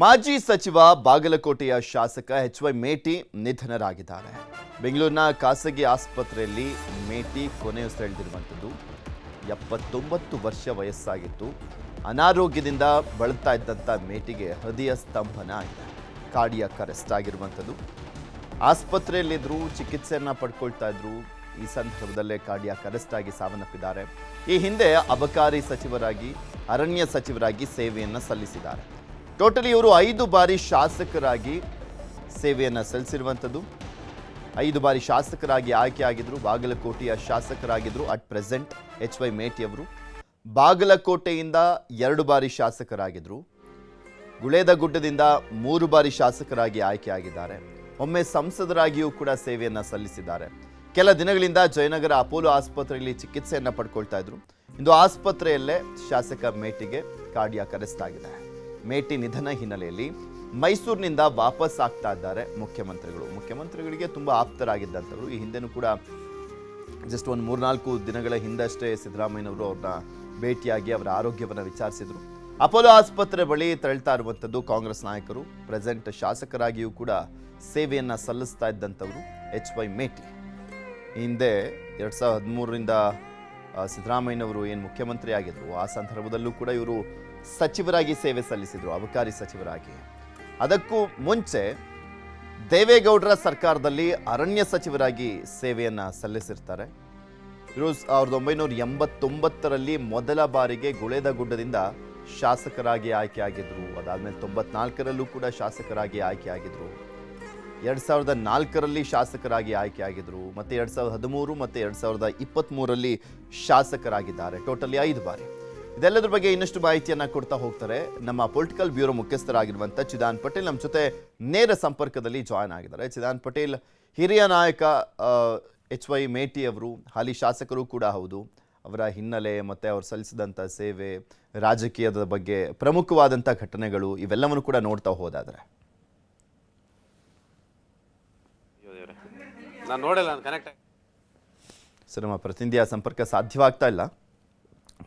ಮಾಜಿ ಸಚಿವ ಬಾಗಲಕೋಟೆಯ ಶಾಸಕ ಎಚ್ ವೈ ಮೇಟಿ ನಿಧನರಾಗಿದ್ದಾರೆ. ಬೆಂಗಳೂರಿನ ಖಾಸಗಿ ಆಸ್ಪತ್ರೆಯಲ್ಲಿ ಮೇಟಿ ಕೊನೆಯುಸಿರೆಳೆದಿರುವಂಥದ್ದು ಎಪ್ಪತ್ತೊಂಬತ್ತು ವರ್ಷ ವಯಸ್ಸಾಗಿತ್ತು. ಅನಾರೋಗ್ಯದಿಂದ ಬಳಲ್ತಾ ಇದ್ದಂಥ ಮೇಟಿಗೆ ಹೃದಯ ಸ್ತಂಭನ ಆಗಿದೆ. ಕಾಡಿಯ ಅರೆಸ್ಟ್ ಆಗಿರುವಂಥದ್ದು. ಆಸ್ಪತ್ರೆಯಲ್ಲಿದ್ದರು ಚಿಕಿತ್ಸೆಯನ್ನು ಪಡ್ಕೊಳ್ತಾ ಇದ್ರು ಈ ಸಂದರ್ಭದಲ್ಲೇ ಕಾರ್ಡಿಯಾಕ್ ಅರೆಸ್ಟ್ ಆಗಿ ಸಾವನ್ನಪ್ಪಿದ್ದಾರೆ. ಈ ಹಿಂದೆ ಅಬಕಾರಿ ಸಚಿವರಾಗಿ, ಅರಣ್ಯ ಸಚಿವರಾಗಿ ಸೇವೆಯನ್ನು ಸಲ್ಲಿಸಿದ್ದಾರೆ. ಟೋಟಲಿ ಇವರು ಐದು ಬಾರಿ ಶಾಸಕರಾಗಿ ಸೇವೆಯನ್ನು ಸಲ್ಲಿಸಿರುವಂಥದ್ದು. ಐದು ಬಾರಿ ಶಾಸಕರಾಗಿ ಆಯ್ಕೆ ಆಯ್ಕೆಯಾಗಿದ್ರು ಬಾಗಲಕೋಟೆಯ ಶಾಸಕರಾಗಿದ್ರು at present H Y Meti ಅವರು. ಬಾಗಲಕೋಟೆಯಿಂದ ಎರಡು ಬಾರಿ ಶಾಸಕರಾಗಿದ್ರು. ಗುಳೇದಗುಡ್ಡದಿಂದ ಮೂರು ಬಾರಿ ಶಾಸಕರಾಗಿ ಆಯ್ಕೆಯಾಗಿದ್ದಾರೆ ಒಮ್ಮೆ ಸಂಸದರಾಗಿಯೂ ಕೂಡ ಸೇವೆಯನ್ನು ಸಲ್ಲಿಸಿದ್ದಾರೆ. ಕೆಲ ದಿನಗಳಿಂದ ಜಯನಗರ ಅಪೋಲೋ ಆಸ್ಪತ್ರೆಯಲ್ಲಿ ಚಿಕಿತ್ಸೆಯನ್ನು ಪಡ್ಕೊಳ್ತಾ ಇದ್ರು. ಇಂದು ಆಸ್ಪತ್ರೆಯಲ್ಲೇ ಶಾಸಕ ಮೇಟಿಗೆ ಕಾರ್ಡಿಯಾಕ್ ಅರೆಸ್ಟ್ ಮೇಟಿ ನಿಧನ ಹಿನ್ನೆಲೆಯಲ್ಲಿ ಮೈಸೂರಿನಿಂದ ವಾಪಸ್ ಆಗ್ತಾ ಇದ್ದಾರೆ ಮುಖ್ಯಮಂತ್ರಿಗಳು. ಮುಖ್ಯಮಂತ್ರಿಗಳಿಗೆ ತುಂಬ ಆಪ್ತರಾಗಿದ್ದಂಥವ್ರು. ಈ ಹಿಂದೆನೂ ಕೂಡ ಜಸ್ಟ್ ಒಂದು ಮೂರ್ನಾಲ್ಕು ದಿನಗಳ ಹಿಂದಷ್ಟೇ ಸಿದ್ದರಾಮಯ್ಯನವರು ಅವ್ರನ್ನ ಭೇಟಿಯಾಗಿ ಅವರ ಆರೋಗ್ಯವನ್ನು ವಿಚಾರಿಸಿದರು. ಅಪೋಲೋ ಆಸ್ಪತ್ರೆ ಬಳಿ ತೆರಳ್ತಾ ಇರುವಂಥದ್ದು ಕಾಂಗ್ರೆಸ್ ನಾಯಕರು. ಪ್ರೆಸೆಂಟ್ ಶಾಸಕರಾಗಿಯೂ ಕೂಡ ಸೇವೆಯನ್ನು ಸಲ್ಲಿಸ್ತಾ ಇದ್ದಂಥವರು ಎಚ್ ವೈ ಮೇಟಿ. ಹಿಂದೆ ಎರಡು ಸಾವಿರದ ಹದಿಮೂರರಿಂದ ಸಿದ್ದರಾಮಯ್ಯನವರು ಏನು ಮುಖ್ಯಮಂತ್ರಿ ಆಗಿದ್ದರು ಆ ಸಂದರ್ಭದಲ್ಲೂ ಕೂಡ ಇವರು ಸಚಿವರಾಗಿ ಸೇವೆ ಸಲ್ಲಿಸಿದರು, ಅಬಕಾರಿ ಸಚಿವರಾಗಿ. ಅದಕ್ಕೂ ಮುಂಚೆ ದೇವೇಗೌಡರ ಸರ್ಕಾರದಲ್ಲಿ ಅರಣ್ಯ ಸಚಿವರಾಗಿ ಸೇವೆಯನ್ನು ಸಲ್ಲಿಸಿರ್ತಾರೆ. ಇವರು ಸಾವಿರದ ಒಂಬೈನೂರ ಎಂಬತ್ತೊಂಬತ್ತರಲ್ಲಿ ಮೊದಲ ಬಾರಿಗೆ ಗುಳೇದಗುಡ್ಡದಿಂದ ಶಾಸಕರಾಗಿ ಆಯ್ಕೆಯಾಗಿದ್ರು. ಅದಾದ್ಮೇಲೆ ತೊಂಬತ್ನಾಲ್ಕರಲ್ಲೂ ಕೂಡ ಶಾಸಕರಾಗಿ ಆಯ್ಕೆಯಾಗಿದ್ರು. ಎರಡು ಸಾವಿರದ ನಾಲ್ಕರಲ್ಲಿ ಶಾಸಕರಾಗಿ ಆಯ್ಕೆಯಾಗಿದ್ರು. ಮತ್ತೆ ಎರಡು ಸಾವಿರದ ಹದಿಮೂರು ಮತ್ತು ಎರಡು ಸಾವಿರದ ಇಪ್ಪತ್ತ್ಮೂರರಲ್ಲಿ ಶಾಸಕರಾಗಿದ್ದಾರೆ. ಟೋಟಲಿ ಐದು ಬಾರಿ. ಇದೆಲ್ಲದ್ರ ಬಗ್ಗೆ ಇನ್ನಷ್ಟು ಮಾಹಿತಿಯನ್ನು ಕೊಡ್ತಾ ಹೋಗ್ತಾರೆ. ನಮ್ಮ ಪೊಲಿಟಿಕಲ್ ಬ್ಯೂರೋ ಮುಖ್ಯಸ್ಥರಾಗಿರುವಂಥ ಚಿದಾನ್ ಪಟೇಲ್ ನಮ್ಮ ಜೊತೆ ನೇರ ಸಂಪರ್ಕದಲ್ಲಿ ಜಾಯ್ನ್ ಆಗಿದ್ದಾರೆ. ಚಿದಾನ್ ಪಟೇಲ್ ಹಿರಿಯ ನಾಯಕ ಎಚ್ ವೈ ಮೇಟಿ ಅವರು ಹಾಲಿ ಶಾಸಕರು ಕೂಡ ಹೌದು. ಅವರ ಹಿನ್ನೆಲೆ ಮತ್ತು ಅವರು ಸಲ್ಲಿಸಿದಂಥ ಸೇವೆ ರಾಜಕೀಯದ ಬಗ್ಗೆ ಪ್ರಮುಖವಾದಂಥ ಘಟನೆಗಳು ಇವೆಲ್ಲವನ್ನು ಕೂಡ ನೋಡ್ತಾ ಹೋದಾದರೆ. ಅಯ್ಯೋ ನಾನು ನೋಡಿಲ್ಲ ನಾನು ಕನೆಕ್ಟ್ ಸರ್ ನಮ್ಮ ಪ್ರತಿನಿಧಿಯ ಸಂಪರ್ಕ ಸಾಧ್ಯವಾಗ್ತಾ ಇಲ್ಲ.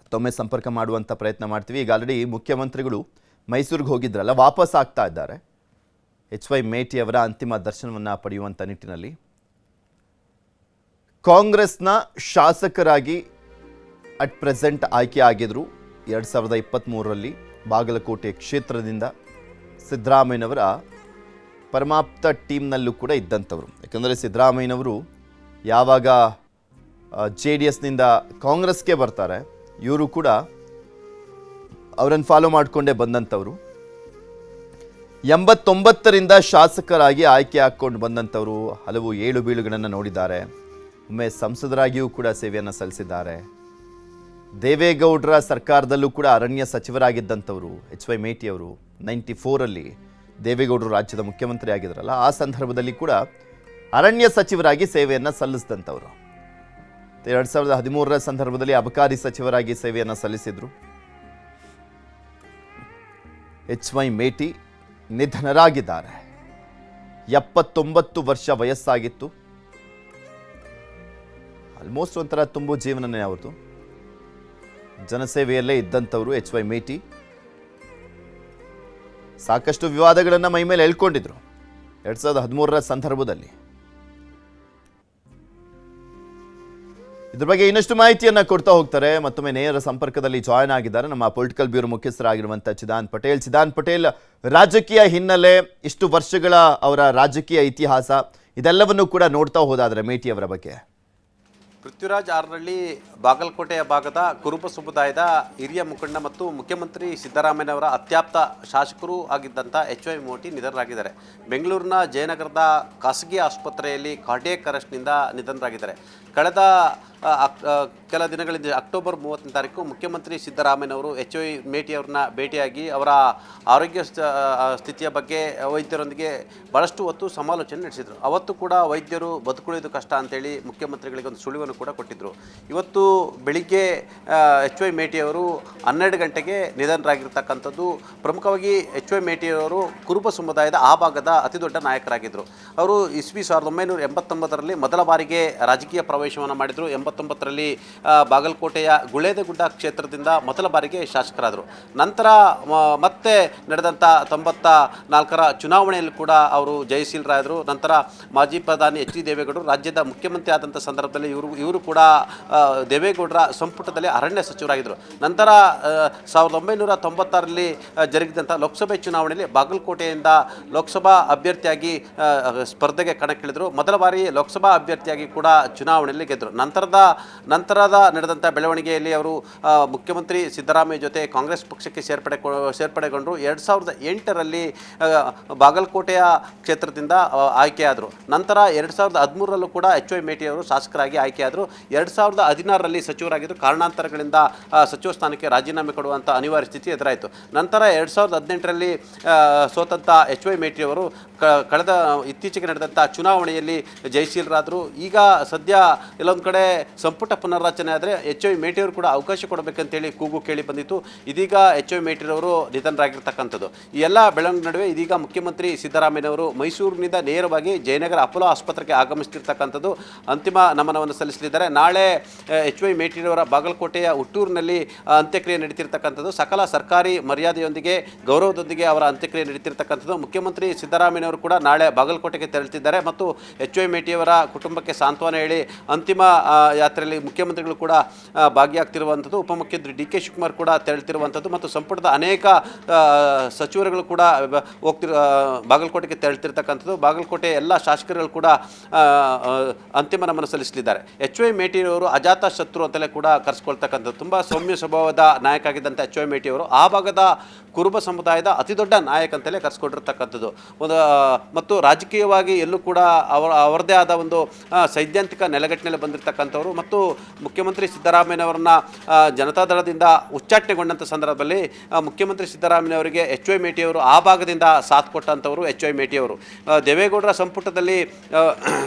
ಮತ್ತೊಮ್ಮೆ ಸಂಪರ್ಕ ಮಾಡುವಂಥ ಪ್ರಯತ್ನ ಮಾಡ್ತೀವಿ. ಈಗ ಆಲ್ರೆಡಿ ಮುಖ್ಯಮಂತ್ರಿಗಳು ಮೈಸೂರಿಗೆ ಹೋಗಿದ್ರಲ್ಲ, ವಾಪಸ್ ಆಗ್ತಾ ಇದ್ದಾರೆ. ಎಚ್ ವೈ ಮೇಟಿ ಅವರ ಅಂತಿಮ ದರ್ಶನವನ್ನು ಪಡೆಯುವಂಥ ನಿಟ್ಟಿನಲ್ಲಿ. ಕಾಂಗ್ರೆಸ್ನ ಶಾಸಕರಾಗಿ ಅಟ್ ಪ್ರೆಸೆಂಟ್ ಆಯ್ಕೆ ಆಗಿದ್ರು ಎರಡು ಸಾವಿರದ ಇಪ್ಪತ್ತ್ಮೂರರಲ್ಲಿ ಬಾಗಲಕೋಟೆ ಕ್ಷೇತ್ರದಿಂದ ಸಿದ್ದರಾಮಯ್ಯನವರ ಪರಮಾಪ್ತ ಟೀಮ್ನಲ್ಲೂ ಕೂಡ ಇದ್ದಂಥವ್ರು. ಯಾಕಂದರೆ ಸಿದ್ದರಾಮಯ್ಯನವರು ಯಾವಾಗ ಜೆ ಡಿ ಎಸ್ನಿಂದ ಕಾಂಗ್ರೆಸ್ಗೆ ಬರ್ತಾರೆ ಇವರು ಕೂಡ ಅವರನ್ನು ಫಾಲೋ ಮಾಡಿಕೊಂಡೇ ಬಂದಂಥವರು. ಎಂಬತ್ತೊಂಬತ್ತರಿಂದ ಶಾಸಕರಾಗಿ ಆಯ್ಕೆ ಹಾಕ್ಕೊಂಡು ಬಂದಂಥವರು ಹಲವು ಏಳು ಬೀಳುಗಳನ್ನು ನೋಡಿದ್ದಾರೆ. ಒಮ್ಮೆ ಸಂಸದರಾಗಿಯೂ ಕೂಡ ಸೇವೆಯನ್ನು ಸಲ್ಲಿಸಿದ್ದಾರೆ. ದೇವೇಗೌಡರ ಸರ್ಕಾರದಲ್ಲೂ ಕೂಡ ಅರಣ್ಯ ಸಚಿವರಾಗಿದ್ದಂಥವರು ಎಚ್ ವೈ ಮೇಟಿ ಅವರು ನೈಂಟಿ ಫೋರಲ್ಲಿ ದೇವೇಗೌಡರು ರಾಜ್ಯದ ಮುಖ್ಯಮಂತ್ರಿ ಆಗಿದ್ರಲ್ಲ ಆ ಸಂದರ್ಭದಲ್ಲಿ ಕೂಡ ಅರಣ್ಯ ಸಚಿವರಾಗಿ ಸೇವೆಯನ್ನು ಸಲ್ಲಿಸಿದಂಥವರು. ಎರಡು ಸಾವಿರದ ಹದಿಮೂರರ ಸಂದರ್ಭದಲ್ಲಿ ಅಬಕಾರಿ ಸಚಿವರಾಗಿ ಸೇವೆಯನ್ನು ಸಲ್ಲಿಸಿದ್ರು. ಎಚ್ ವೈ ಮೇಟಿ ನಿಧನರಾಗಿದ್ದಾರೆ. ಎಪ್ಪತ್ತೊಂಬತ್ತು ವರ್ಷ ವಯಸ್ಸಾಗಿತ್ತು. ಆಲ್ಮೋಸ್ಟ್ ಒಂಥರ ತುಂಬು ಜೀವನನೇ ಅವ್ರದ್ದು ಜನಸೇವೆಯಲ್ಲೇ ಇದ್ದಂಥವರು ಎಚ್ ವೈ ಮೇಟಿ. ಸಾಕಷ್ಟು ವಿವಾದಗಳನ್ನು ಮೈ ಮೇಲೆ ಎಳ್ಕೊಂಡಿದ್ರು. ಎರಡ್ ಸಾವಿರದ ಹದಿಮೂರರ ಸಂದರ್ಭದಲ್ಲಿ. ಇದ್ರ ಬಗ್ಗೆ ಇನ್ನಷ್ಟು ಮಾಹಿತಿಯನ್ನು ಕೊಡ್ತಾ ಹೋಗ್ತಾರೆ. ಮತ್ತೊಮ್ಮೆ ನೇರ ಸಂಪರ್ಕದಲ್ಲಿ ಜಾಯ್ನ್ ಆಗಿದ್ದಾರೆ ನಮ್ಮ ಪೊಲಿಟಿಕಲ್ ಬ್ಯೂರೋ ಮುಖ್ಯಸ್ಥರಾಗಿರುವಂಥ ಚಿದಾನ್ ಪಟೇಲ್. ಚಿದಾನ್ ಪಟೇಲ್, ರಾಜಕೀಯ ಹಿನ್ನೆಲೆ, ಇಷ್ಟು ವರ್ಷಗಳ ಅವರ ರಾಜಕೀಯ ಇತಿಹಾಸ, ಇದೆಲ್ಲವನ್ನು ಕೂಡ ನೋಡ್ತಾ ಹೋದಾದ್ರೆ ಮೇಟಿ ಅವರ ಬಗ್ಗೆ. ಪೃಥ್ವಿರಾಜ್ ಆರ್ನಳ್ಳಿ, ಬಾಗಲಕೋಟೆಯ ಭಾಗದ ಕುರುಬ ಸಮುದಾಯದ ಹಿರಿಯ ಮುಖಂಡ ಮತ್ತು ಮುಖ್ಯಮಂತ್ರಿ ಸಿದ್ದರಾಮಯ್ಯನವರ ಅತ್ಯಾಪ್ತ ಶಾಸಕರು ಆಗಿದ್ದಂಥ ಎಚ್ ವೈ ಮೋಟಿ ನಿಧನರಾಗಿದ್ದಾರೆ. ಬೆಂಗಳೂರಿನ ಜಯನಗರದ ಖಾಸಗಿ ಆಸ್ಪತ್ರೆಯಲ್ಲಿ ಕಾರ್ಡಿಯಕ್ ಅರೆಸ್ಟ್ನಿಂದ ನಿಧನರಾಗಿದ್ದಾರೆ. ಕಳೆದ ಕೆಲ ದಿನಗಳಿಂದ ಅಕ್ಟೋಬರ್ ಮೂವತ್ತನೇ ತಾರೀಕು ಮುಖ್ಯಮಂತ್ರಿ ಸಿದ್ದರಾಮಯ್ಯನವರು ಎಚ್ ವೈ ಮೇಟಿ ಅವ್ರನ್ನ ಭೇಟಿಯಾಗಿ ಅವರ ಆರೋಗ್ಯ ಸ್ಥಿತಿಯ ಬಗ್ಗೆ ವೈದ್ಯರೊಂದಿಗೆ ಭಾಳಷ್ಟು ಹೊತ್ತು ಸಮಾಲೋಚನೆ ನಡೆಸಿದರು. ಅವತ್ತು ಕೂಡ ವೈದ್ಯರು ಬದುಕುಳಿಯೋದು ಕಷ್ಟ ಅಂತೇಳಿ ಮುಖ್ಯಮಂತ್ರಿಗಳಿಗೆ ಒಂದು ಸುಳಿವನ್ನು ಕೂಡ ಕೊಟ್ಟಿದ್ದರು ಇವತ್ತು ಬೆಳಿಗ್ಗೆ ಎಚ್ ವೈ ಮೇಟಿಯವರು ಹನ್ನೆರಡು ಗಂಟೆಗೆ ನಿಧನರಾಗಿರ್ತಕ್ಕಂಥದ್ದು ಪ್ರಮುಖವಾಗಿ ಎಚ್ ವೈ ಮೇಟಿಯವರು ಕುರುಬ ಸಮುದಾಯದ ಆ ಭಾಗದ ಅತಿ ದೊಡ್ಡ ನಾಯಕರಾಗಿದ್ದರು ಅವರು ಇಸ್ವಿ ಸಾವಿರದ ಒಂಬೈನೂರ ಎಂಬತ್ತೊಂಬತ್ತರಲ್ಲಿ ಮೊದಲ ಬಾರಿಗೆ ರಾಜಕೀಯ ಪ್ರವೇಶ ಪ್ರವೇಶವನ್ನು ಮಾಡಿದರು. ಎಂಬತ್ತೊಂಬತ್ತರಲ್ಲಿ ಆ, ಬಾಗಲಕೋಟೆಯ ಗುಳೇದಗುಡ್ಡ ಕ್ಷೇತ್ರದಿಂದ ಮೊದಲ ಬಾರಿಗೆ ಶಾಸಕರಾದರು. ನಂತರ ಮತ್ತೆ ನಡೆದಂಥ ತೊಂಬತ್ತ ನಾಲ್ಕರ ಚುನಾವಣೆಯಲ್ಲಿ ಕೂಡ ಅವರು ಜಯಶೀಲರಾದರು. ನಂತರ ಮಾಜಿ ಪ್ರಧಾನಿ ಎಚ್ ಡಿ ದೇವೇಗೌಡರು ರಾಜ್ಯದ ಮುಖ್ಯಮಂತ್ರಿ ಆದಂಥ ಸಂದರ್ಭದಲ್ಲಿ ಇವರು ಇವರು ಕೂಡ ದೇವೇಗೌಡರ ಸಂಪುಟದಲ್ಲಿ ಅರಣ್ಯ ಸಚಿವರಾಗಿದ್ದರು. ನಂತರ ಸಾವಿರದ ಒಂಬೈನೂರ ತೊಂಬತ್ತಾರರಲ್ಲಿ ಆ, ಜರುಗಿದಂಥ ಲೋಕಸಭೆ ಚುನಾವಣೆಯಲ್ಲಿ ಬಾಗಲಕೋಟೆಯಿಂದ ಲೋಕಸಭಾ ಅಭ್ಯರ್ಥಿಯಾಗಿ ಸ್ಪರ್ಧೆಗೆ ಕಣಕ್ಕಿಳಿದರು. ಮೊದಲ ಬಾರಿ ಲೋಕಸಭಾ ಅಭ್ಯರ್ಥಿಯಾಗಿ ಕೂಡ ಚುನಾವಣೆಯಲ್ಲಿ ಗೆದ್ದರು. ನಂತರದ ನಂತರದ ನಡೆದಂಥ ಬೆಳವಣಿಗೆಯಲ್ಲಿ ಅವರು ಮುಖ್ಯಮಂತ್ರಿ ಸಿದ್ದರಾಮಯ್ಯ ಜೊತೆ ಕಾಂಗ್ರೆಸ್ ಪಕ್ಷಕ್ಕೆ ಸೇರ್ಪಡೆ ಸೇರ್ಪಡೆಗೊಂಡರು. ಎರಡು ಸಾವಿರದ ಎಂಟರಲ್ಲಿ ಬಾಗಲಕೋಟೆಯ ಕ್ಷೇತ್ರದಿಂದ ಆಯ್ಕೆಯಾದರು. ನಂತರ ಎರಡು ಸಾವಿರದ ಹದಿಮೂರರಲ್ಲೂ ಕೂಡ ಎಚ್ ವೈ ಮೇಟಿ ಅವರು ಶಾಸಕರಾಗಿ ಆಯ್ಕೆಯಾದರು. ಎರಡು ಸಾವಿರದ ಹದಿನಾರರಲ್ಲಿ ಸಚಿವರಾಗಿದ್ದರು ಕಾರಣಾಂತರಗಳಿಂದ ಸಚಿವ ಸ್ಥಾನಕ್ಕೆ ರಾಜೀನಾಮೆ ಕೊಡುವಂಥ ಅನಿವಾರ್ಯ ಸ್ಥಿತಿ ಎದುರಾಯಿತು. ನಂತರ ಎರಡು ಸಾವಿರದ ಹದಿನೆಂಟರಲ್ಲಿ ಸೋತಂಥ ಎಚ್ ವೈ ಮೇಟಿ ಅವರು ಕ, ಕಳೆದ, ಇತ್ತೀಚೆಗೆ ನಡೆದಂಥ ಚುನಾವಣೆಯಲ್ಲಿ ಜಯಶೀಲರಾದರು. ಈಗ ಸದ್ಯ ಕೆಲವೊಂದು ಕಡೆ ಸಂಪುಟ ಪುನರ್ರಚನೆ ಆದರೆ ಎಚ್ ವೈ ಮೇಟಿಯವರು ಕೂಡ ಅವಕಾಶ ಕೊಡಬೇಕಂತೇಳಿ ಕೂಗು ಕೇಳಿ ಬಂದಿತ್ತು. ಇದೀಗ ಎಚ್ ವೈ ಮೇಟಿರವರು ನಿಧನರಾಗಿರ್ತಕ್ಕಂಥದ್ದು. ಈ ಎಲ್ಲ ಬೆಳವಣಿಗೆ ನಡುವೆ ಇದೀಗ ಮುಖ್ಯಮಂತ್ರಿ ಸಿದ್ದರಾಮಯ್ಯನವರು ಮೈಸೂರಿನಿಂದ ನೇರವಾಗಿ ಜಯನಗರ ಅಪೋಲೋ ಆಸ್ಪತ್ರೆಗೆ ಆಗಮಿಸ್ತಿರ್ತಕ್ಕಂಥದ್ದು ಅಂತಿಮ ನಮನವನ್ನು ಸಲ್ಲಿಸಲಿದ್ದಾರೆ. ನಾಳೆ ಎಚ್ ವೈ ಮೇಟಿರವರ ಬಾಗಲಕೋಟೆಯ ಹುಟ್ಟೂರಿನಲ್ಲಿ ಅಂತ್ಯಕ್ರಿಯೆ ನಡೀತಿರ್ತಕ್ಕಂಥದ್ದು. ಸಕಲ ಸರ್ಕಾರಿ ಮರ್ಯಾದೆಯೊಂದಿಗೆ, ಗೌರವದೊಂದಿಗೆ ಅವರ ಅಂತ್ಯಕ್ರಿಯೆ ನಡೀತಿರ್ತಕ್ಕಂಥದ್ದು. ಮುಖ್ಯಮಂತ್ರಿ ಸಿದ್ದರಾಮಯ್ಯನವರು ಕೂಡ ನಾಳೆ ಬಾಗಲಕೋಟೆಗೆ ತೆರಳುತ್ತಿದ್ದಾರೆ. ಮತ್ತು ಎಚ್ ವೈ ಮೇಟಿಯವರ ಕುಟುಂಬಕ್ಕೆ ಸಾಂತ್ವನ ಹೇಳಿ ಅಂತಿಮ ಯಾತ್ರೆಯಲ್ಲಿ ಮುಖ್ಯಮಂತ್ರಿಗಳು ಕೂಡ ಭಾಗಿಯಾಗ್ತಿರುವಂಥದ್ದು. ಉಪಮುಖ್ಯಮಂತ್ರಿ ಡಿ ಕೆ ಶಿವಕುಮಾರ್ ಕೂಡ ತೆರಳ್ತಿರುವಂಥದ್ದು ಮತ್ತು ಸಂಪುಟದ ಅನೇಕ ಸಚಿವರುಗಳು ಕೂಡ ಹೋಗ್ತಿರ ಬಾಗಲಕೋಟೆಗೆ ತೆರಳ್ತಿರ್ತಕ್ಕಂಥದ್ದು. ಬಾಗಲಕೋಟೆ ಎಲ್ಲ ಶಾಸಕರುಗಳು ಕೂಡ ಅಂತಿಮ ನಮನ ಸಲ್ಲಿಸಲಿದ್ದಾರೆ. ಎಚ್ ವೈ ಮೇಟಿಯವರು ಅಜಾತ ಶತ್ರು ಅಂತಲೇ ಕೂಡ ಕರೆಸ್ಕೊಳ್ತಕ್ಕಂಥದ್ದು. ತುಂಬ ಸೌಮ್ಯ ಸ್ವಭಾವದ ನಾಯಕ ಆಗಿದ್ದಂಥ ಎಚ್ ವೈ ಮೇಟಿಯವರು ಆ ಭಾಗದ ಕುರುಬ ಸಮುದಾಯದ ಅತಿದೊಡ್ಡ ನಾಯಕ ಅಂತಲೇ ಕರೆಸ್ಕೊಂಡಿರ್ತಕ್ಕಂಥದ್ದು. ಒಂದು ಮತ್ತು ರಾಜಕೀಯವಾಗಿ ಎಲ್ಲೂ ಕೂಡ ಅವರ, ಅವರದೇ ಆದ ಒಂದು ಸೈದ್ಧಾಂತಿಕ ನೆಲೆಗಟ್ಟಿನಲ್ಲಿ ಬಂದಿರತಕ್ಕಂಥವ್ರು ಮತ್ತು ಮುಖ್ಯಮಂತ್ರಿ ಸಿದ್ದರಾಮಯ್ಯನವರನ್ನ ಜನತಾದಳದಿಂದ ಉಚ್ಚಾಟನೆಗೊಂಡಂಥ ಸಂದರ್ಭದಲ್ಲಿ ಮುಖ್ಯಮಂತ್ರಿ ಸಿದ್ದರಾಮಯ್ಯನವರಿಗೆ ಎಚ್ ವೈ ಮೇಟಿಯವರು ಆ ಭಾಗದಿಂದ ಸಾಥ್ ಕೊಟ್ಟಂಥವರು ಎಚ್ ವೈ ಮೇಟಿಯವರು. ದೇವೇಗೌಡರ ಸಂಪುಟದಲ್ಲಿ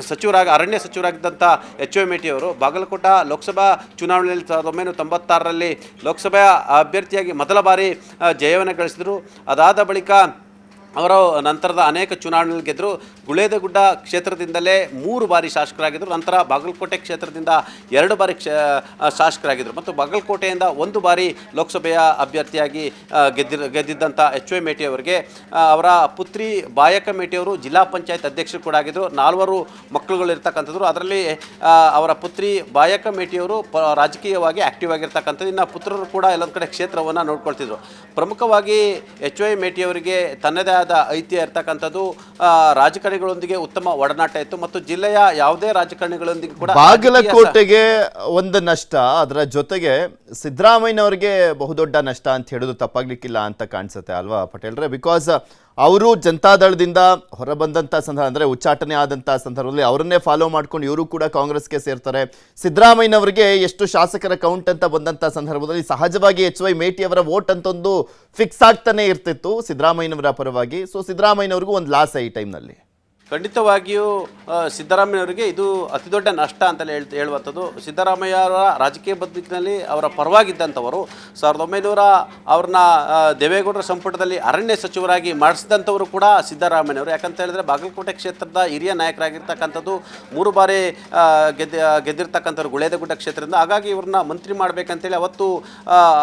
ಸಚಿವರಾಗಿ, ಅರಣ್ಯ ಸಚಿವರಾಗಿದ್ದಂಥ ಎಚ್ ವೈ ಮೇಟಿಯವರು ಬಾಗಲಕೋಟ ಲೋಕಸಭಾ ಚುನಾವಣೆಯಲ್ಲಿ ಸಾವಿರದ ಒಂಬೈನೂರ ತೊಂಬತ್ತಾರರಲ್ಲಿ ಲೋಕಸಭೆಯ ಅಭ್ಯರ್ಥಿಯಾಗಿ ಮೊದಲ ಬಾರಿ ಜಯವನ ಗಳಿಸಿದರು ಅದಾದ ಬಳಿಕ ಅವರು ನಂತರದ ಅನೇಕ ಚುನಾವಣೆಯಲ್ಲಿ ಗೆದ್ದರು ಗುಳೇದಗುಡ್ಡ ಕ್ಷೇತ್ರದಿಂದಲೇ ಮೂರು ಬಾರಿ ಶಾಸಕರಾಗಿದ್ದರು ನಂತರ ಬಾಗಲಕೋಟೆ ಕ್ಷೇತ್ರದಿಂದ ಎರಡು ಬಾರಿ ಕ್ಷ ಶಾಸಕರಾಗಿದ್ದರು ಮತ್ತು ಬಾಗಲಕೋಟೆಯಿಂದ ಒಂದು ಬಾರಿ ಲೋಕಸಭೆಯ ಅಭ್ಯರ್ಥಿಯಾಗಿ ಗೆದ್ದಿರ ಗೆದ್ದಿದ್ದಂಥ ಎಚ್ ವೈ ಮೇಟಿ ಅವರಿಗೆ ಅವರ ಪುತ್ರಿ ಬಾಯಕ ಮೇಟಿಯವರು ಜಿಲ್ಲಾ ಪಂಚಾಯತ್ ಅಧ್ಯಕ್ಷರು ಕೂಡ ಆಗಿದ್ದರು ನಾಲ್ವರು ಮಕ್ಕಳುಗಳು ಇರ್ತಕ್ಕಂಥದ್ದು ಅದರಲ್ಲಿ ಅವರ ಪುತ್ರಿ ಬಾಯಕ ಮೇಟಿಯವರು ಪ, ರಾಜಕೀಯವಾಗಿ ಆ್ಯಕ್ಟಿವ್ ಆಗಿರ್ತಕ್ಕಂಥದ್ದು. ಇನ್ನು ಪುತ್ರರು ಕೂಡ ಎಲ್ಲೊಂದು ಕಡೆ ಕ್ಷೇತ್ರವನ್ನು ನೋಡ್ಕೊಳ್ತಿದ್ರು. ಪ್ರಮುಖವಾಗಿ ಎಚ್ ವೈ ಮೇಟಿಯವರಿಗೆ ತನ್ನದೇ ಆದ ಐತಿಹ್ಯ ಇರ್ತಕ್ಕಂಥದ್ದು ರಾಜಕಾರಣಿಗಳೊಂದಿಗೆ ಉತ್ತಮ ಒಡನಾಟ ಇತ್ತು ಮತ್ತು ಜಿಲ್ಲೆಯ ಯಾವುದೇ ರಾಜಕಾರಣಿಗಳೊಂದಿಗೆ ಕೂಡ ಬಾಗಲಕೋಟೆಗೆ ಒಂದು ನಷ್ಟ ಅದರ ಜೊತೆಗೆ ಸಿದ್ದರಾಮಯ್ಯನವರಿಗೆ ಬಹುದೊಡ್ಡ ನಷ್ಟ ಅಂತ ಹೇಳೋದು ತಪ್ಪಾಗ್ಲಿಕ್ಕಿಲ್ಲ ಅಂತ ಕಾಣಿಸುತ್ತೆ ಅಲ್ವಾ ಪಟೇಲ್ರೆ? ಬಿಕಾಸ್ ಅವರು ಜನತಾದಳದಿಂದ ಹೊರಬಂದಂಥ ಸಂದರ್ಭ, ಅಂದರೆ ಉಚ್ಚಾಟನೆ ಆದಂಥ ಸಂದರ್ಭದಲ್ಲಿ ಅವರನ್ನೇ ಫಾಲೋ ಮಾಡ್ಕೊಂಡು ಇವರು ಕೂಡ ಕಾಂಗ್ರೆಸ್ಗೆ ಸೇರ್ತಾರೆ. ಸಿದ್ದರಾಮಯ್ಯನವರಿಗೆ ಎಷ್ಟು ಶಾಸಕರ ಕೌಂಟ್ ಅಂತ ಬಂದಂಥ ಸಂದರ್ಭದಲ್ಲಿ ಸಹಜವಾಗಿ ಎಚ್ ವೈ ಮೇಟಿಯವರ ವೋಟ್ ಅಂತ ಒಂದು ಫಿಕ್ಸ್ ಆಗ್ತಾನೆ ಇರ್ತಿತ್ತು ಸಿದ್ದರಾಮಯ್ಯನವರ ಪರವಾಗಿ. ಸೊ ಸಿದ್ದರಾಮಯ್ಯನವ್ರಿಗೂ ಒಂದು ಲಾಸ್ ಈ ಟೈಮ್ನಲ್ಲಿ ಖಂಡಿತವಾಗಿಯೂ ಸಿದ್ದರಾಮಯ್ಯವರಿಗೆ ಇದು ಅತಿದೊಡ್ಡ ನಷ್ಟ ಅಂತಲೇ ಹೇಳ್ ಹೇಳುವಂಥದ್ದು. ಸಿದ್ದರಾಮಯ್ಯ ಅವರ ರಾಜಕೀಯ ಬದುಕಿನಲ್ಲಿ ಅವರ ಪರವಾಗಿದ್ದಂಥವರು, ಸಾವಿರದ ಒಂಬೈನೂರ ಅವ್ರನ್ನ ದೇವೇಗೌಡರ ಸಂಪುಟದಲ್ಲಿ ಅರಣ್ಯ ಸಚಿವರಾಗಿ ಮಾಡಿಸಿದಂಥವರು ಕೂಡ ಸಿದ್ದರಾಮಯ್ಯವರು ಯಾಕಂತ ಹೇಳಿದ್ರೆ ಬಾಗಲಕೋಟೆ ಕ್ಷೇತ್ರದ ಹಿರಿಯ ನಾಯಕರಾಗಿರ್ತಕ್ಕಂಥದ್ದು, ಮೂರು ಬಾರಿ ಗೆದ್ದ, ಗೆದ್ದಿರ್ತಕ್ಕಂಥವ್ರು ಗುಳೇದಗುಡ್ಡ ಕ್ಷೇತ್ರದಿಂದ. ಹಾಗಾಗಿ ಇವ್ರನ್ನ ಮಂತ್ರಿ ಮಾಡಬೇಕಂತೇಳಿ ಅವತ್ತು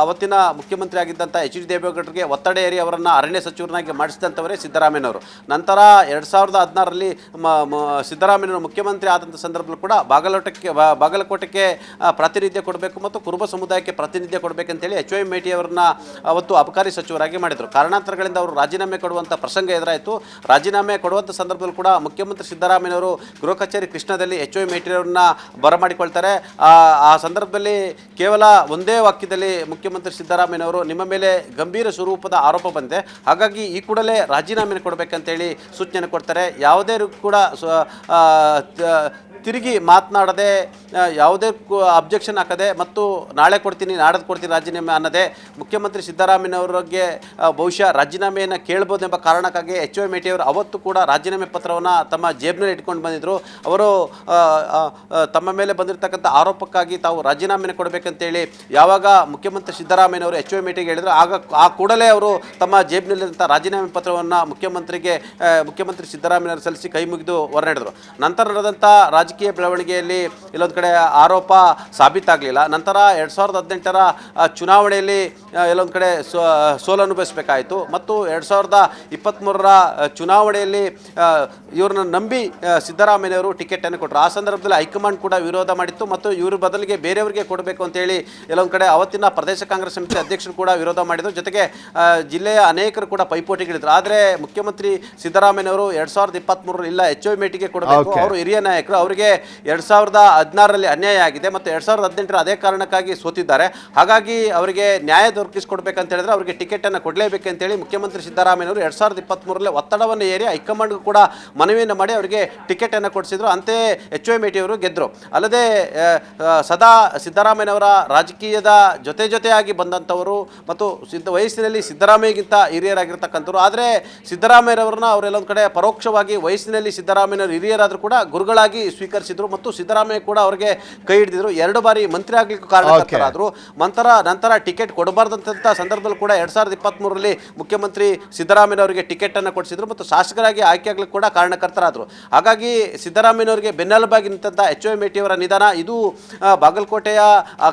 ಅವತ್ತಿನ ಮುಖ್ಯಮಂತ್ರಿ ಆಗಿದ್ದಂಥ ಎಚ್ ಡಿ ದೇವೇಗೌಡರಿಗೆ ಒತ್ತಡ ಏರಿ ಅವರನ್ನು ಅರಣ್ಯ ಸಚಿವರನ್ನಾಗಿ ಮಾಡಿಸಿದಂಥವರೇ ಸಿದ್ದರಾಮಯ್ಯವರು ನಂತರ ಎರಡು ಸಾವಿರದ ಹದಿನಾರರಲ್ಲಿ ಮ- ಸಿದ್ದರಾಮಯ್ಯನವರು ಮುಖ್ಯಮಂತ್ರಿ ಆದಂಥ ಸಂದರ್ಭದಲ್ಲೂ ಕೂಡ ಬಾಗಲಕೋಟಕ್ಕೆ ಬಾಗಲಕೋಟಕ್ಕೆ ಪ್ರಾತಿನಿಧ್ಯ ಕೊಡಬೇಕು ಮತ್ತು ಕುರುಬ ಸಮುದಾಯಕ್ಕೆ ಪ್ರಾತಿನಿಧ್ಯ ಕೊಡಬೇಕಂತೇಳಿ ಎಚ್ ವೈ ಮೇಟಿ ಅವರನ್ನ ಅವತ್ತು ಅಬಕಾರಿ ಸಚಿವರಾಗಿ ಮಾಡಿದರು. ಕಾರಣಾಂತರಗಳಿಂದ ಅವರು ರಾಜೀನಾಮೆ ಕೊಡುವಂಥ ಪ್ರಸಂಗ ಎದುರಾಯಿತು. ರಾಜೀನಾಮೆ ಕೊಡುವಂಥ ಸಂದರ್ಭದಲ್ಲಿ ಕೂಡ ಮುಖ್ಯಮಂತ್ರಿ ಸಿದ್ದರಾಮಯ್ಯನವರು ಗೃಹ ಕಚೇರಿ ಕೃಷ್ಣದಲ್ಲಿ ಎಚ್ ವೈ ಮೇಟಿಯವರನ್ನ ಬರಮಾಡಿಕೊಳ್ತಾರೆ. ಆ ಸಂದರ್ಭದಲ್ಲಿ ಕೇವಲ ಒಂದೇ ವಾಕ್ಯದಲ್ಲಿ ಮುಖ್ಯಮಂತ್ರಿ ಸಿದ್ದರಾಮಯ್ಯನವರು ನಿಮ್ಮ ಮೇಲೆ ಗಂಭೀರ ಸ್ವರೂಪದ ಆರೋಪ ಬಂದಿದೆ ಹಾಗಾಗಿ ಈ ಕೂಡಲೇ ರಾಜೀನಾಮೆ ಕೊಡಬೇಕಂತೇಳಿ ಸೂಚನೆ ಕೊಡ್ತಾರೆ. ಯಾವುದೇ ರೀತಿ ಕೂಡ ಸ್ವ- ಆ, ತ- ತಿರುಗಿ ಮಾತನಾಡದೆ ಯಾವುದೇ ಅಬ್ಜೆಕ್ಷನ್ ಹಾಕದೆ ಮತ್ತು ನಾಳೆ ಕೊಡ್ತೀನಿ, ನಾಡದು ಕೊಡ್ತೀನಿ ರಾಜೀನಾಮೆ ಅನ್ನದೆ ಮುಖ್ಯಮಂತ್ರಿ ಸಿದ್ದರಾಮಯ್ಯನವರಿಗೆ ಬಹುಶಃ ರಾಜೀನಾಮೆಯನ್ನು ಕೇಳ್ಬೋದೆಂಬ ಕಾರಣಕ್ಕಾಗಿ ಎಚ್ ವೈ ಮೇಟಿಯವರು ಅವತ್ತು ಕೂಡ ರಾಜೀನಾಮೆ ಪತ್ರವನ್ನು ತಮ್ಮ ಜೇಬ್ನಲ್ಲಿ ಇಟ್ಕೊಂಡು ಬಂದಿದ್ದರು ಅವರು ತಮ್ಮ ಮೇಲೆ ಬಂದಿರತಕ್ಕಂಥ ಆರೋಪಕ್ಕಾಗಿ ತಾವು ರಾಜೀನಾಮೆನ ಕೊಡಬೇಕಂತೇಳಿ ಯಾವಾಗ ಮುಖ್ಯಮಂತ್ರಿ ಸಿದ್ದರಾಮಯ್ಯನವರು ಎಚ್ ವೈ ಮೇಟಿಗೆ ಹೇಳಿದ್ರು, ಆಗ ಆ ಕೂಡಲೇ ಅವರು ತಮ್ಮ ಜೇಬ್ನಲ್ಲಿರುವಂಥ ರಾಜೀನಾಮೆ ಪತ್ರವನ್ನು ಮುಖ್ಯಮಂತ್ರಿಗೆ ಮುಖ್ಯಮಂತ್ರಿ ಸಿದ್ದರಾಮಯ್ಯನವರು ಸಲ್ಲಿಸಿ ಕೈ ಮುಗಿದು ಹೊರನಡೆದರು ನಂತರ ನಡೆದಂಥ ರಾಜಕೀಯ ರಾಜಕೀಯ ಬೆಳವಣಿಗೆಯಲ್ಲಿ ಇಲ್ಲೊಂದು ಕಡೆ ಆರೋಪ ಸಾಬೀತಾಗಲಿಲ್ಲ. ನಂತರ ಎರಡು ಸಾವಿರದ ಹದಿನೆಂಟರ ಚುನಾವಣೆಯಲ್ಲಿ ಎಲ್ಲೊಂದು ಕಡೆ ಸೋ ಸೋಲು ಅನುಭವಿಸಬೇಕಾಯಿತು. ಮತ್ತು ಎರಡು ಸಾವಿರದ ಇಪ್ಪತ್ತ್ಮೂರರ ಚುನಾವಣೆಯಲ್ಲಿ ಇವ್ರನ್ನ ನಂಬಿ ಸಿದ್ದರಾಮಯ್ಯವರು ಟಿಕೆಟನ್ನು ಕೊಟ್ಟರು. ಆ ಸಂದರ್ಭದಲ್ಲಿ ಹೈಕಮಾಂಡ್ ಕೂಡ ವಿರೋಧ ಮಾಡಿತ್ತು. ಮತ್ತು ಇವ್ರ ಬದಲಿಗೆ ಬೇರೆಯವರಿಗೆ ಕೊಡಬೇಕು ಅಂತೇಳಿ ಎಲ್ಲೊಂದು ಕಡೆ ಅವತ್ತಿನ ಪ್ರದೇಶ ಕಾಂಗ್ರೆಸ್ ಸಮಿತಿ ಅಧ್ಯಕ್ಷರು ಕೂಡ ವಿರೋಧ ಮಾಡಿದರು. ಜೊತೆಗೆ ಜಿಲ್ಲೆಯ ಅನೇಕರು ಕೂಡ ಪೈಪೋಟಿಗಳಿದ್ರು. ಆದರೆ ಮುಖ್ಯಮಂತ್ರಿ ಸಿದ್ದರಾಮಯ್ಯವರು ಎರಡು ಸಾವಿರದ ಇಪ್ಪತ್ತ್ಮೂರರಲ್ಲಿ ಇಲ್ಲ ಎಚ್ ಐ ಮೇಟಿಗೆ ಕೊಡಬೇಕು. ಅವರು ಹಿರಿಯ ನಾಯಕರು. ಅವರಿಗೆ ಎರಡು ಸಾವಿರದ ಹದಿನಾರರಲ್ಲಿ ಅನ್ಯಾಯ ಆಗಿದೆ. ಮತ್ತು ಎರಡು ಸಾವಿರದ ಹದಿನೆಂಟರ ಅದೇ ಕಾರಣಕ್ಕಾಗಿ ಸೋತಿದ್ದಾರೆ. ಹಾಗಾಗಿ ಅವರಿಗೆ ನ್ಯಾಯ ದೊರಕಿಸ್ಕೊಡ್ಬೇಕಂತ ಹೇಳಿದ್ರೆ ಅವರಿಗೆ ಟಿಕೆಟನ್ನು ಕೊಡಲೇಬೇಕಂತೇಳಿ ಮುಖ್ಯಮಂತ್ರಿ ಸಿದ್ದರಾಮಯ್ಯವರು ಎರಡು ಸಾವಿರದ ಇಪ್ಪತ್ತ್ಮೂರರಲ್ಲಿ ಒತ್ತಡವನ್ನು ಏರಿ ಹೈಕಮಾಂಡ್ಗೂ ಕೂಡ ಮನವಿಯನ್ನು ಮಾಡಿ ಅವರಿಗೆ ಟಿಕೆಟನ್ನು ಕೊಡಿಸಿದ್ರು. ಅಂತೆಯೇ ಎಚ್ ಓ ಮೇಟಿಯವರು ಗೆದ್ದರು ಅಲ್ಲದೆ ಸದಾ ಸಿದ್ದರಾಮಯ್ಯನವರ ರಾಜಕೀಯದ ಜೊತೆ ಜೊತೆಯಾಗಿ ಬಂದಂಥವರು ಮತ್ತು ಸಿದ್ಧ ವಯಸ್ಸಿನಲ್ಲಿ ಸಿದ್ದರಾಮಯ್ಯಗಿಂತ ಹಿರಿಯರಾಗಿರ್ತಕ್ಕಂಥವ್ರು. ಆದರೆ ಸಿದ್ದರಾಮಯ್ಯರವ್ರನ್ನ ಅವರೆಲ್ಲೊಂದು ಕಡೆ ಪರೋಕ್ಷವಾಗಿ ವಯಸ್ಸಿನಲ್ಲಿ ಸಿದ್ದರಾಮಯ್ಯನವರು ಹಿರಿಯರಾದರೂ ಕೂಡ ಗುರುಗಳಾಗಿ ಸ್ವೀಕರಿಸಿದ್ರು ಮತ್ತು ಸಿದ್ದರಾಮಯ್ಯ ಕೂಡ ಅವರಿಗೆ ಕೈ ಹಿಡಿದಿದ್ರು. ಎರಡು ಬಾರಿ ಮಂತ್ರಿ ಆಗ್ಲಿಕ್ಕೂ ಕಾರಣಕರ್ತರಾದರು. ನಂತರ ನಂತರ ಟಿಕೆಟ್ ಕೊಡಬಾರ್ದಂಥ ಸಂದರ್ಭದಲ್ಲೂ ಕೂಡ ಎರಡು ಸಾವಿರದ ಇಪ್ಪತ್ತ್ಮೂರರಲ್ಲಿ ಮುಖ್ಯಮಂತ್ರಿ ಸಿದ್ದರಾಮಯ್ಯನವರಿಗೆ ಟಿಕೆಟನ್ನು ಕೊಡಿಸಿದ್ರು ಮತ್ತು ಶಾಸಕರಾಗಿ ಆಯ್ಕೆಯಾಗಲಿಕ್ಕೆ ಕೂಡ ಕಾರಣಕರ್ತರಾದರು. ಹಾಗಾಗಿ ಸಿದ್ದರಾಮಯ್ಯನವರಿಗೆ ಬೆನ್ನೆಲುಬಾಗಿ ನಿಂತಹ ಎಚ್ ವೈ ಮೇಟಿಯವರ ನಿಧನ ಇದು ಬಾಗಲಕೋಟೆಯ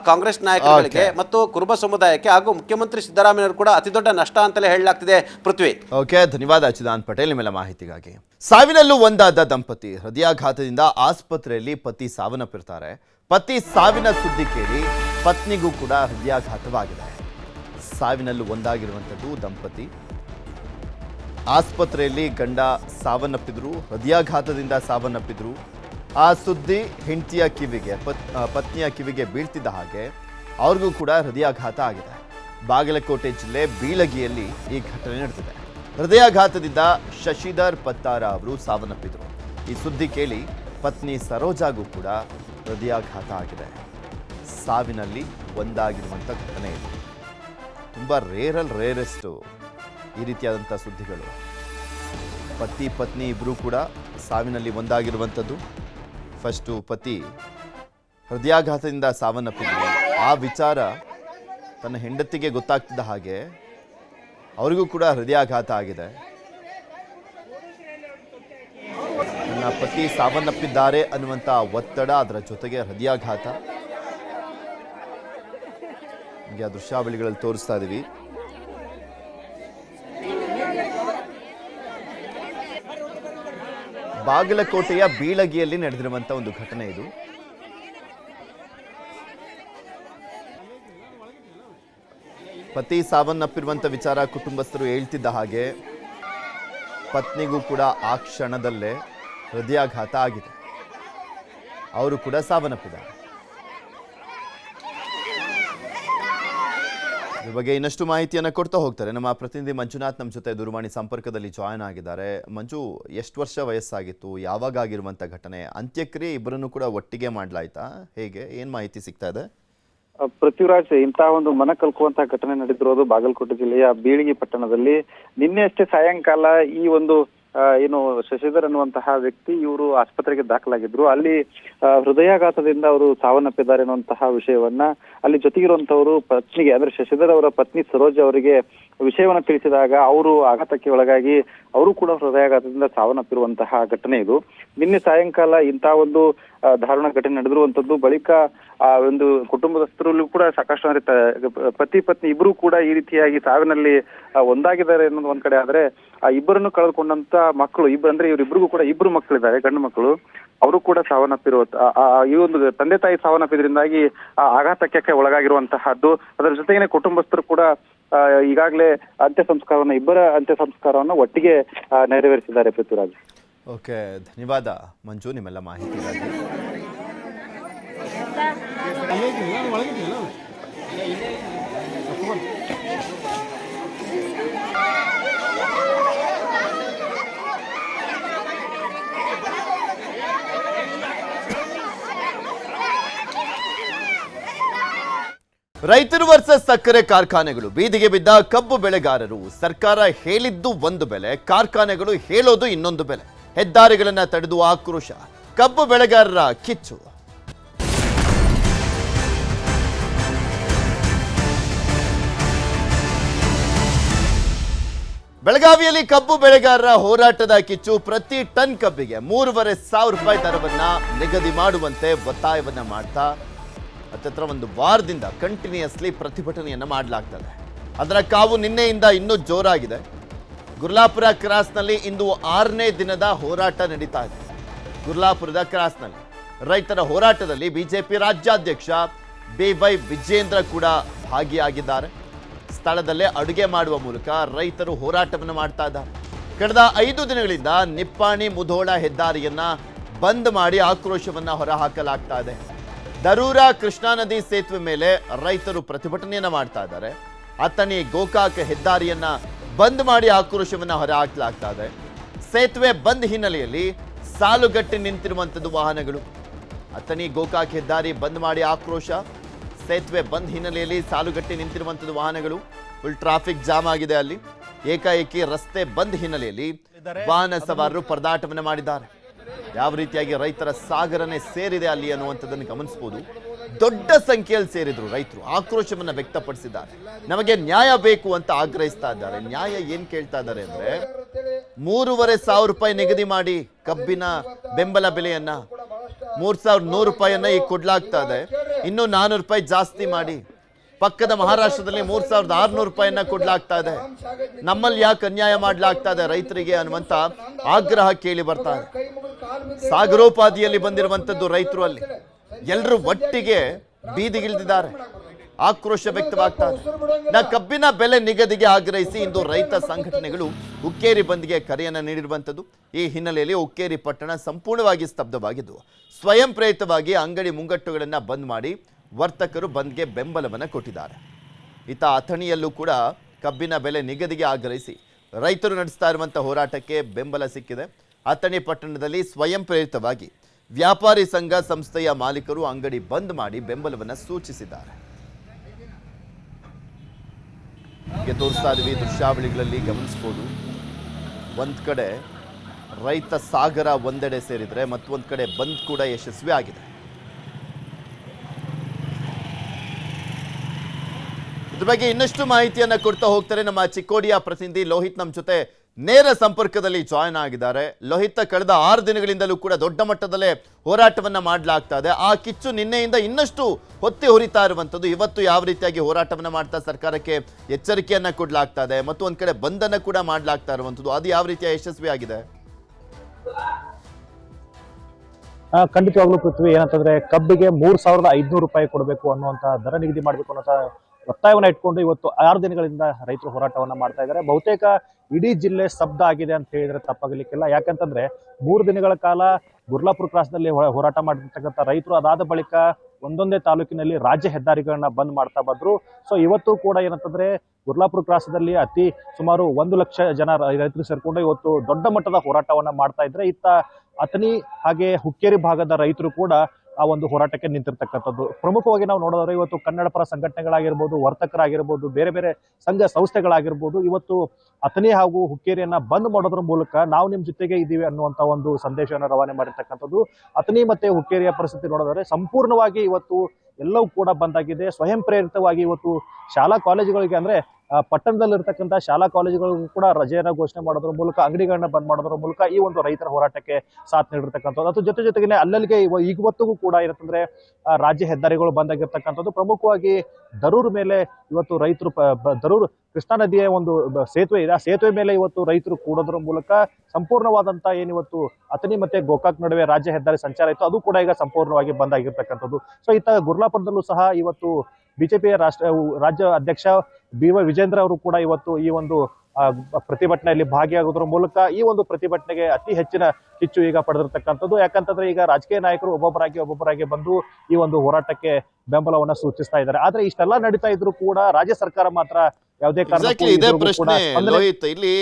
ಕಾಂಗ್ರೆಸ್ ನಾಯಕರಿಗೆ ಮತ್ತು ಕುರುಬ ಸಮುದಾಯಕ್ಕೆ ಹಾಗೂ ಮುಖ್ಯಮಂತ್ರಿ ಸಿದ್ದರಾಮಯ್ಯವರು ಕೂಡ ಅತಿದೊಡ್ಡ ನಷ್ಟ ಅಂತಲೇ ಹೇಳಲಾಗ್ತಿದೆ ಪೃಥ್ವಿ. ಓಕೆ ಧನ್ಯವಾದ ಚಿದಾನ್ ಪಟೇಲ್ ನಿಮ್ಮೆಲ್ಲ ಮಾಹಿತಿಗಾಗಿ. ಸಾವಿನಲ್ಲೂ ಒಂದಾದ ದಂಪತಿ ಹೃದಯಾಘಾತದಿಂದ ಆಸ್ಪತ್ರೆಯಲ್ಲಿ ಪತಿ ಸಾವನ್ನಪ್ಪಿರ್ತಾರೆ. ಪತಿ ಸಾವಿನ ಸುದ್ದಿ ಕೇಳಿ ಪತ್ನಿಗೂ ಕೂಡ ಹೃದಯಾಘಾತವಾಗಿದೆ. ಸಾವಿನಲ್ಲೂ ಒಂದಾಗಿರುವಂಥದ್ದು ದಂಪತಿ. ಆಸ್ಪತ್ರೆಯಲ್ಲಿ ಗಂಡ ಸಾವನ್ನಪ್ಪಿದ್ರು, ಹೃದಯಾಘಾತದಿಂದ ಸಾವನ್ನಪ್ಪಿದ್ರು. ಆ ಸುದ್ದಿ ಹೆಂಡತಿಯ ಕಿವಿಗೆ, ಪತ್ ಪತ್ನಿಯ ಕಿವಿಗೆ ಬೀಳ್ತಿದ್ದ ಹಾಗೆ ಅವ್ರಿಗೂ ಕೂಡ ಹೃದಯಾಘಾತ ಆಗಿದೆ. ಬಾಗಲಕೋಟೆ ಜಿಲ್ಲೆ ಬೀಳಗಿಯಲ್ಲಿ ಈ ಘಟನೆ ನಡೆದಿದೆ. ಹೃದಯಾಘಾತದಿಂದ ಶಶಿಧರ್ ಪತ್ತಾರ ಅವರು ಸಾವನ್ನಪ್ಪಿದ್ರು. ಈ ಸುದ್ದಿ ಕೇಳಿ ಪತ್ನಿ ಸರೋಜಾಗೂ ಕೂಡ ಹೃದಯಾಘಾತ ಆಗಿದೆ. ಸಾವಿನಲ್ಲಿ ಒಂದಾಗಿರುವಂಥ ಘಟನೆ ಇದು. ತುಂಬ ರೇರಲ್ ರೇರೆಸ್ಟು ಈ ರೀತಿಯಾದಂಥ ಸುದ್ದಿಗಳು. ಪತಿ, ಪತ್ನಿ ಇಬ್ಬರೂ ಕೂಡ ಸಾವಿನಲ್ಲಿ ಒಂದಾಗಿರುವಂಥದ್ದು. ಫಸ್ಟು ಪತಿ ಹೃದಯಾಘಾತದಿಂದ ಸಾವನ್ನಪ್ಪಿದ್ರು. ಆ ವಿಚಾರ ತನ್ನ ಹೆಂಡತಿಗೆ ಗೊತ್ತಾಗ್ತಿದ್ದ ಹಾಗೆ ಅವರಿಗೂ ಕೂಡ ಹೃದಯಾಘಾತ ಆಗಿದೆ. ನನ್ನ ಪತಿ ಸಾವನ್ನಪ್ಪಿದ್ದಾರೆ ಅನ್ನುವಂಥ ಒತ್ತಡ ಅದರ ಜೊತೆಗೆ ಹೃದಯಾಘಾತ. ನಿಮಗೆ ಆ ದೃಶ್ಯಾವಳಿಗಳಲ್ಲಿ ತೋರಿಸ್ತಾ ಇದ್ದೀವಿ ಬಾಗಲಕೋಟೆಯ ಬೀಳಗಿಯಲ್ಲಿ ನಡೆದಿರುವಂತ ಒಂದು ಘಟನೆ ಇದು. ಪತಿ ಸಾವನ್ನಪ್ಪಿರುವಂಥ ವಿಚಾರ ಕುಟುಂಬಸ್ಥರು ಹೇಳ್ತಿದ್ದ ಹಾಗೆ ಪತ್ನಿಗೂ ಕೂಡ ಆ ಕ್ಷಣದಲ್ಲೇ ಹೃದಯಾಘಾತ ಆಗಿದೆ. ಅವರು ಕೂಡ ಸಾವನ್ನಪ್ಪಿದ್ದಾರೆ. ಬಗ್ಗೆ ಇನ್ನಷ್ಟು ಮಾಹಿತಿಯನ್ನು ಕೊಡ್ತಾ ಹೋಗ್ತಾರೆ. ನಮ್ಮ ಪ್ರತಿನಿಧಿ ಮಂಜುನಾಥ್ ನಮ್ಮ ಜೊತೆ ದೂರವಾಣಿ ಸಂಪರ್ಕದಲ್ಲಿ ಜಾಯ್ನ್ ಆಗಿದ್ದಾರೆ. ಮಂಜು, ಎಷ್ಟು ವರ್ಷ ವಯಸ್ಸಾಗಿತ್ತು? ಯಾವಾಗ ಆಗಿರುವಂಥ ಘಟನೆ? ಅಂತ್ಯಕ್ರಿಯೆ ಇಬ್ಬರನ್ನು ಕೂಡ ಒಟ್ಟಿಗೆ ಮಾಡಲಾಯ್ತಾ? ಹೇಗೆ? ಏನು ಮಾಹಿತಿ ಸಿಗ್ತಾ ಇದೆ? ಪೃಥ್ವಿರಾಜ್ ಇಂತಹ ಒಂದು ಮನ ಕಲ್ಕುವಂತಹ ಘಟನೆ ನಡೆದಿರೋದು ಬಾಗಲಕೋಟೆ ಜಿಲ್ಲೆಯ ಬೀಳಿಗಿ ಪಟ್ಟಣದಲ್ಲಿ. ನಿನ್ನೆ ಅಷ್ಟೇ ಸಾಯಂಕಾಲ ಈ ಒಂದು ಏನು ಶಶಿಧರ್ ಅನ್ನುವಂತಹ ವ್ಯಕ್ತಿ ಇವರು ಆಸ್ಪತ್ರೆಗೆ ದಾಖಲಾಗಿದ್ರು. ಅಲ್ಲಿ ಹೃದಯಾಘಾತದಿಂದ ಅವರು ಸಾವನ್ನಪ್ಪಿದ್ದಾರೆ ಅನ್ನುವಂತಹ ವಿಷಯವನ್ನ ಅಲ್ಲಿ ಜೊತೆಗಿರುವಂತವರು ಪತ್ನಿಗೆ, ಅಂದ್ರೆ ಶಶಿಧರ್ ಅವರ ಪತ್ನಿ ಸರೋಜ್ ಅವರಿಗೆ ವಿಷಯವನ್ನ ತಿಳಿಸಿದಾಗ ಅವರು ಆಘಾತಕ್ಕೆ ಒಳಗಾಗಿ ಅವರು ಕೂಡ ಹೃದಯಾಘಾತದಿಂದ ಸಾವನ್ನಪ್ಪಿರುವಂತಹ ಘಟನೆ ಇದು. ನಿನ್ನೆ ಸಾಯಂಕಾಲ ಇಂತಹ ಒಂದು ಧಾರುಣ ಘಟನೆ ನಡೆದಿರುವಂತದ್ದು ಬಳಿಕ, ಆ, ಒಂದು ಕುಟುಂಬದಸ್ಥರಲ್ಲೂ ಕೂಡ ಸಾಕಷ್ಟು ಅಂದ್ರೆ ಪತಿ, ಪತ್ನಿ ಇಬ್ರು ಕೂಡ ಈ ರೀತಿಯಾಗಿ ಸಾವಿನಲ್ಲಿ ಒಂದಾಗಿದ್ದಾರೆ ಅನ್ನೋದು ಒಂದ್ ಕಡೆ ಆದ್ರೆ, ಆ, ಇಬ್ಬರನ್ನು ಕಳೆದುಕೊಂಡಂತ ಮಕ್ಕಳು ಇಬ್ಬರು ಅಂದ್ರೆ ಇವ್ರಿಬ್ರಿಗೂ ಕೂಡ ಇಬ್ರು ಮಕ್ಕಳಿದ್ದಾರೆ, ಗಂಡು ಮಕ್ಕಳು. ಅವರು ಕೂಡ ಸಾವನ್ನಪ್ಪಿರುವ ಈ ಒಂದು ತಂದೆ ತಾಯಿ ಸಾವನ್ನಪ್ಪಿದ್ರಿಂದಾಗಿ, ಆ, ಆಘಾತಕ್ಕೆ ಒಳಗಾಗಿರುವಂತಹದ್ದು. ಅದರ ಜೊತೆಗೇನೆ ಕುಟುಂಬಸ್ಥರು ಕೂಡ ಈಗಾಗಲೇ ಅಂತ್ಯ ಸಂಸ್ಕಾರವನ್ನ ಇಬ್ಬರ ಅಂತ್ಯ ಸಂಸ್ಕಾರವನ್ನ ಒಟ್ಟಿಗೆ ನೆರವೇರಿಸಿದ್ದಾರೆ ಪೃಥ್ವಿರಾಜ್. ಓಕೆ ಧನ್ಯವಾದ ಮಂಜು ನಿಮ್ಮೆಲ್ಲ ಮಾಹಿತಿಗಾಗಿ. ರೈತರು ವರ್ಷ ಸಕ್ಕರೆ ಕಾರ್ಖಾನೆಗಳು. ಬೀದಿಗೆ ಬಿದ್ದ ಕಬ್ಬು ಬೆಳೆಗಾರರು. ಸರ್ಕಾರ ಹೇಳಿದ್ದು ಒಂದು ಬೆಲೆ, ಕಾರ್ಖಾನೆಗಳು ಹೇಳೋದು ಇನ್ನೊಂದು ಬೆಲೆ. ಹೆದ್ದಾರಿಗಳನ್ನ ತಡೆದು ಆಕ್ರೋಶ. ಕಬ್ಬು ಬೆಳೆಗಾರರ ಕಿಚ್ಚು. ಬೆಳಗಾವಿಯಲ್ಲಿ ಕಬ್ಬು ಬೆಳೆಗಾರರ ಹೋರಾಟದ ಕಿಚ್ಚು ಪ್ರತಿ ಟನ್ ಕಬ್ಬಿಗೆ ಮೂರುವರೆ ಸಾವಿರ ರೂಪಾಯಿ ದರವನ್ನ ನಿಗದಿ ಮಾಡುವಂತೆ ಒತ್ತಾಯವನ್ನ ಮಾಡ್ತಾ ಹತ್ತತ್ರ ಒಂದು ವಾರದಿಂದ ಕಂಟಿನ್ಯೂಸ್ಲಿ ಪ್ರತಿಭಟನೆಯನ್ನು ಮಾಡಲಾಗ್ತದೆ. ಅದರ ಕಾವು ನಿನ್ನೆಯಿಂದ ಇನ್ನೂ ಜೋರಾಗಿದೆ. ಗುರ್ಲಾಪುರ ಕ್ರಾಸ್ನಲ್ಲಿ ಇಂದು ಆರನೇ ದಿನದ ಹೋರಾಟ ನಡೀತಾ ಇದೆ. ಗುರ್ಲಾಪುರದ ಕ್ರಾಸ್ನಲ್ಲಿ ರೈತರ ಹೋರಾಟದಲ್ಲಿ ಬಿಜೆಪಿ ರಾಜ್ಯಾಧ್ಯಕ್ಷ ಬಿ ವೈ ವಿಜೇಂದ್ರ ಕೂಡ ಭಾಗಿಯಾಗಿದ್ದಾರೆ. ಸ್ಥಳದಲ್ಲೇ ಅಡುಗೆ ಮಾಡುವ ಮೂಲಕ ರೈತರು ಹೋರಾಟವನ್ನು ಮಾಡ್ತಾ ಇದ್ದಾರೆ. ಕಳೆದ ಐದು ದಿನಗಳಿಂದ ನಿಪ್ಪಾಣಿ ಮುಧೋಳ ಹೆದ್ದಾರಿಯನ್ನ ಬಂದ್ ಮಾಡಿ ಆಕ್ರೋಶವನ್ನು ಹೊರಹಾಕಲಾಗ್ತಾ ಇದೆ. ದರೂರ ಕೃಷ್ಣಾ ನದಿ ಸೇತುವೆ ಮೇಲೆ ರೈತರು ಪ್ರತಿಭಟನೆಯನ್ನ ಮಾಡ್ತಾ ಇದ್ದಾರೆ. ಅತ್ತಣಿ ಗೋಕಾಕ್ ಹೆದ್ದಾರಿಯನ್ನ ಬಂದ್ ಮಾಡಿ ಆಕ್ರೋಶವನ್ನ ಹೊರಹಾಕಲಾಗ್ತಾ ಇದೆ. ಸೇತುವೆ ಬಂದ್ ಹಿನ್ನೆಲೆಯಲ್ಲಿ ಸಾಲುಗಟ್ಟಿ ನಿಂತಿರುವಂಥದ್ದು ವಾಹನಗಳು. ಅತ್ತಣಿ ಗೋಕಾಕ್ ಹೆದ್ದಾರಿ ಬಂದ್ ಮಾಡಿ ಆಕ್ರೋಶ. ಸೇತುವೆ ಬಂದ್ ಹಿನ್ನೆಲೆಯಲ್ಲಿ ಸಾಲುಗಟ್ಟಿ ನಿಂತಿರುವಂಥದ್ದು ವಾಹನಗಳು. ಫುಲ್ ಟ್ರಾಫಿಕ್ ಜಾಮ್ ಆಗಿದೆ ಅಲ್ಲಿ. ಏಕಾಏಕಿ ರಸ್ತೆ ಬಂದ್ ಹಿನ್ನೆಲೆಯಲ್ಲಿ ವಾಹನ ಸವಾರರು ಪರದಾಟವನ್ನು ಮಾಡಿದ್ದಾರೆ. ಯಾವ ರೀತಿಯಾಗಿ ರೈತರ ಸಾಗರನೇ ಸೇರಿದೆ ಅಲ್ಲಿ ಅನ್ನುವಂಥದ್ದನ್ನು ಗಮನಿಸಬಹುದು ದೊಡ್ಡ ಸಂಖ್ಯೆಯಲ್ಲಿ ಸೇರಿದ್ರು ರೈತರು. ಆಕ್ರೋಶವನ್ನು ವ್ಯಕ್ತಪಡಿಸಿದ್ದಾರೆ. ನಮಗೆ ನ್ಯಾಯ ಬೇಕು ಅಂತ ಆಗ್ರಹಿಸ್ತಾ ಇದ್ದಾರೆ. ನ್ಯಾಯ ಏನ್ ಕೇಳ್ತಾ ಇದ್ದಾರೆ ಅಂದ್ರೆ, ಮೂರುವರೆ ಸಾವಿರ ರೂಪಾಯಿ ನಿಗದಿ ಮಾಡಿ ಕಬ್ಬಿನ ಬೆಂಬಲ ಬೆಲೆಯನ್ನ ಮೂರ್ ಸಾವಿರದ ನೂರು ರೂಪಾಯಿಯನ್ನ ಈಗ ಕೊಡ್ಲಾಗ್ತಾ ಇದೆ. ಇನ್ನೂ ನಾನೂರು ರೂಪಾಯಿ ಜಾಸ್ತಿ ಮಾಡಿ ಪಕ್ಕದ ಮಹಾರಾಷ್ಟ್ರದಲ್ಲಿ ಮೂರು ಸಾವಿರದ ಆರ್ನೂರು ರೂಪಾಯಿಯನ್ನ ಕೊಡ್ಲಾಗ್ತಾ ಇದೆ. ನಮ್ಮಲ್ಲಿ ಯಾಕೆ ಅನ್ಯಾಯ ಮಾಡ್ಲಾಗ್ತಾ ಇದೆ? ರೈತರಿಗೆ ಅನ್ನುವಂತ ಆಗ್ರಹ ಕೇಳಿ ಬರ್ತಾ ಇದೆ. ಸಾಗರೋಪಾದಿಯಲ್ಲಿ ಬಂದಿರುವಂತದ್ದು ರೈತರು ಅಲ್ಲಿ. ಎಲ್ಲರೂ ಒಟ್ಟಿಗೆ ಬೀದಿಗಿಳಿದಿದ್ದಾರೆ. ಆಕ್ರೋಶ ವ್ಯಕ್ತವಾಗ್ತಾ ಇದೆ. ನಾ ಕಬ್ಬಿನ ಬೆಲೆ ನಿಗದಿಗೆ ಆಗ್ರಹಿಸಿ ಇಂದು ರೈತ ಸಂಘಟನೆಗಳು ಉಕ್ಕೇರಿ ಬಂದ್ಗೆ ಕರೆಯನ್ನು ನೀಡಿರುವಂಥದ್ದು. ಈ ಹಿನ್ನೆಲೆಯಲ್ಲಿ ಉಕ್ಕೇರಿ ಪಟ್ಟಣ ಸಂಪೂರ್ಣವಾಗಿ ಸ್ತಬ್ಧವಾಗಿದ್ದು, ಸ್ವಯಂ ಪ್ರೇರಿತವಾಗಿ ಅಂಗಡಿ ಮುಂಗಟ್ಟುಗಳನ್ನು ಬಂದ್ ಮಾಡಿ ವರ್ತಕರು ಬಂದ್ಗೆ ಬೆಂಬಲವನ್ನು ಕೊಟ್ಟಿದ್ದಾರೆ. ಇತ್ತ ಅಥಣಿಯಲ್ಲೂ ಕೂಡ ಕಬ್ಬಿನ ಬೆಲೆ ನಿಗದಿಗೆ ಆಗ್ರಹಿಸಿ ರೈತರು ನಡೆಸ್ತಾ ಇರುವಂಥ ಹೋರಾಟಕ್ಕೆ ಬೆಂಬಲ ಸಿಕ್ಕಿದೆ. ಅಥಣಿ ಪಟ್ಟಣದಲ್ಲಿ ಸ್ವಯಂ ಪ್ರೇರಿತವಾಗಿ ವ್ಯಾಪಾರಿ ಸಂಘ ಸಂಸ್ಥೆಯ ಮಾಲೀಕರು ಅಂಗಡಿ ಬಂದ್ ಮಾಡಿ ಬೆಂಬಲವನ್ನು ಸೂಚಿಸಿದ್ದಾರೆ. ತೋರಿಸ್ತಾ ಇದೀವಿ ದೃಶ್ಯಾವಳಿಗಳಲ್ಲಿ ಗಮನಿಸ್ಬೋದು. ಒಂದು ಕಡೆ ರೈತ ಸಾಗರ ಒಂದೆಡೆ ಸೇರಿದರೆ ಮತ್ತೊಂದು ಕಡೆ ಬಂದ್ ಕೂಡ ಯಶಸ್ವಿ ಆಗಿದೆ. ಇದ್ರ ಬಗ್ಗೆ ಇನ್ನಷ್ಟು ಮಾಹಿತಿಯನ್ನ ಕೊಡ್ತಾ ಹೋಗ್ತಾರೆ ನಮ್ಮ ಚಿಕ್ಕೋಡಿಯ ಪ್ರತಿನಿಧಿ ಲೋಹಿತ್ ನಮ್ಮ ಜೊತೆ ನೇರ ಸಂಪರ್ಕದಲ್ಲಿ ಜಾಯ್ನ್ ಆಗಿದ್ದಾರೆ. ಲೋಹಿತ್, ಕಳೆದ ಆರು ದಿನಗಳಿಂದಲೂ ಕೂಡ ದೊಡ್ಡ ಮಟ್ಟದಲ್ಲೇ ಹೋರಾಟವನ್ನ ಮಾಡಲಾಗ್ತಾ ಇದೆ. ಆ ಕಿಚ್ಚು ನಿನ್ನೆಯಿಂದ ಇನ್ನಷ್ಟು ಹೊತ್ತಿ ಹುರಿತಾ ಇರುವಂಥದ್ದು. ಇವತ್ತು ಯಾವ ರೀತಿಯಾಗಿ ಹೋರಾಟವನ್ನ ಮಾಡ್ತಾ ಸರ್ಕಾರಕ್ಕೆ ಎಚ್ಚರಿಕೆಯನ್ನ ಕೊಡ್ಲಾಗ್ತಾ ಇದೆ ಮತ್ತು ಒಂದ್ ಕಡೆ ಬಂಧನ ಕೂಡ ಮಾಡ್ಲಾಗ್ತಾ ಇರುವಂಥದ್ದು. ಅದು ಯಾವ ರೀತಿಯ ಯಶಸ್ವಿ ಆಗಿದೆ ಖಂಡಿತವಾಗ್ಲೂ ಪೃಥ್ವಿ, ಏನಂತಂದ್ರೆ ಕಬ್ಬಿಗೆ ಮೂರ್ ಸಾವಿರದ ಐದ್ನೂರು ರೂಪಾಯಿ ಕೊಡಬೇಕು ಅನ್ನುವಂತ ದರ ನಿಗದಿ ಮಾಡಬೇಕು ಅನ್ನೋಂತ ಒತ್ತಾಯವನ್ನ ಇಟ್ಕೊಂಡು ಇವತ್ತು ಆರು ದಿನಗಳಿಂದ ರೈತರು ಹೋರಾಟವನ್ನ ಮಾಡ್ತಾ ಇದ್ದಾರೆ. ಬಹುತೇಕ ಇಡೀ ಜಿಲ್ಲೆ ಸ್ತಬ್ಧ ಆಗಿದೆ ಅಂತ ಹೇಳಿದ್ರೆ ತಪ್ಪಾಗಲಿಕ್ಕಿಲ್ಲ. ಯಾಕಂತಂದ್ರೆ ಮೂರು ದಿನಗಳ ಕಾಲ ಗುರ್ಲಾಪುರ ಕ್ರಾಸ್ನಲ್ಲಿ ಹೋರಾಟ ಮಾಡಿರ್ತಕ್ಕಂಥ ರೈತರು ಅದಾದ ಬಳಿಕ ಒಂದೊಂದೇ ತಾಲೂಕಿನಲ್ಲಿ ರಾಜ್ಯ ಹೆದ್ದಾರಿಗಳನ್ನ ಬಂದ್ ಮಾಡ್ತಾ ಬಂದ್ರು. ಸೊ ಇವತ್ತು ಕೂಡ ಏನಂತಂದ್ರೆ ಗುರ್ಲಾಪುರ ಕ್ರಾಸದಲ್ಲಿ ಅತಿ ಸುಮಾರು ಒಂದು ಲಕ್ಷ ಜನ ರೈತರು ಸೇರ್ಕೊಂಡು ಇವತ್ತು ದೊಡ್ಡ ಮಟ್ಟದ ಹೋರಾಟವನ್ನ ಮಾಡ್ತಾ ಇದ್ರೆ, ಇತ್ತ ಅಥಣಿ ಹಾಗೆ ಹುಕ್ಕೇರಿ ಭಾಗದ ರೈತರು ಕೂಡ ಆ ಒಂದು ಹೋರಾಟಕ್ಕೆ ನಿಂತಿರ್ತಕ್ಕಂಥದ್ದು. ಪ್ರಮುಖವಾಗಿ ನಾವು ನೋಡೋದಾದ್ರೆ ಇವತ್ತು ಕನ್ನಡ ಪರ ಸಂಘಟನೆಗಳಾಗಿರ್ಬೋದು, ವರ್ತಕರಾಗಿರ್ಬೋದು, ಬೇರೆ ಬೇರೆ ಸಂಘ ಸಂಸ್ಥೆಗಳಾಗಿರ್ಬೋದು, ಇವತ್ತು ಅಥಣಿ ಹಾಗೂ ಹುಕ್ಕೇರಿಯನ್ನ ಬಂದ್ ಮಾಡೋದ್ರ ಮೂಲಕ ನಾವು ನಿಮ್ಮ ಜೊತೆಗೆ ಇದ್ದೀವಿ ಅನ್ನುವಂತ ಒಂದು ಸಂದೇಶವನ್ನು ರವಾನೆ ಮಾಡಿರ್ತಕ್ಕಂಥದ್ದು. ಅಥಣಿ ಮತ್ತೆ ಹುಕ್ಕೇರಿಯ ಪರಿಸ್ಥಿತಿ ನೋಡೋದಾದ್ರೆ ಸಂಪೂರ್ಣವಾಗಿ ಇವತ್ತು ಎಲ್ಲವೂ ಕೂಡ ಬಂದಾಗಿದೆ. ಸ್ವಯಂ ಪ್ರೇರಿತವಾಗಿ ಇವತ್ತು ಶಾಲಾ ಕಾಲೇಜುಗಳಿಗೆ ಅಂದ್ರೆ ಪಟ್ಟಣದಲ್ಲಿರ್ತಕ್ಕಂಥ ಶಾಲಾ ಕಾಲೇಜುಗಳಿಗೂ ಕೂಡ ರಜೆಯನ್ನ ಘೋಷಣೆ ಮಾಡೋದ್ರ ಮೂಲಕ, ಅಂಗಡಿಗಳನ್ನ ಬಂದ್ ಮಾಡೋದ್ರ ಮೂಲಕ ಈ ಒಂದು ರೈತರ ಹೋರಾಟಕ್ಕೆ ಸಾಥ್ ನೀಡಿರ್ತಕ್ಕಂಥದ್ದು. ಅದು ಜೊತೆ ಜೊತೆಗೆ ಅಲ್ಲಲ್ಲಿಗೆ ಇವ- ಇವತ್ತಿಗೂ ಕೂಡ ಏನಂತಂದ್ರೆ ರಾಜ್ಯ ಹೆದ್ದಾರಿಗಳು ಬಂದಾಗಿರ್ತಕ್ಕಂಥದ್ದು. ಪ್ರಮುಖವಾಗಿ ದರೂರ್ ಮೇಲೆ ಇವತ್ತು ರೈತರು ದರೂರ್ ಕೃಷ್ಣಾ ನದಿಯ ಒಂದು ಸೇತುವೆ ಇದೆ. ಆ ಸೇತುವೆ ಮೇಲೆ ಇವತ್ತು ರೈತರು ಕೂಡೋದ್ರ ಮೂಲಕ ಸಂಪೂರ್ಣವಾದಂತ ಏನಿವತ್ತು ಅಥಣಿ ಮತ್ತೆ ಗೋಕಾಕ್ ನಡುವೆ ರಾಜ್ಯ ಹೆದ್ದಾರಿ ಸಂಚಾರ ಇತ್ತು. ಅದು ಕೂಡ ಈಗ ಸಂಪೂರ್ಣವಾಗಿ ಬಂದ್ ಆಗಿರ್ತಕ್ಕಂಥದ್ದು. ಸೊ ಇತ್ತ ಗುರ್ಲಾಪುರದಲ್ಲೂ ಸಹ ಇವತ್ತು ಬಿಜೆಪಿಯ ರಾಷ್ಟ್ರ ರಾಜ್ಯ ಅಧ್ಯಕ್ಷ ಬಿ ವೈ ವಿಜೇಂದ್ರ ಅವರು ಕೂಡ ಇವತ್ತು ಈ ಒಂದು ಪ್ರತಿಭಟನೆಯಲ್ಲಿ ಭಾಗಿಯಾಗೋದ್ರ ಮೂಲಕ ಈ ಒಂದು ಪ್ರತಿಭಟನೆಗೆ ಅತಿ ಹೆಚ್ಚಿನ ಕಿಚ್ಚು ಈಗ ಪಡೆದಿರ್ತಕ್ಕಂಥದ್ದು. ಯಾಕಂತಂದ್ರೆ ಈಗ ರಾಜಕೀಯ ನಾಯಕರು ಒಬ್ಬೊಬ್ಬರಾಗಿ ಒಬ್ಬೊಬ್ಬರಾಗಿ ಬಂದು ಈ ಒಂದು ಹೋರಾಟಕ್ಕೆ ಬೆಂಬಲವನ್ನ ಸೂಚಿಸ್ತಾ ಇದ್ದಾರೆ. ಆದ್ರೆ ಇಷ್ಟೆಲ್ಲ ನಡೀತಾ ಇದ್ರು ಕೂಡ ರಾಜ್ಯ ಸರ್ಕಾರ ಮಾತ್ರ ಯಾವುದೇ ಕಾರಣ ಇಲ್ಲಿ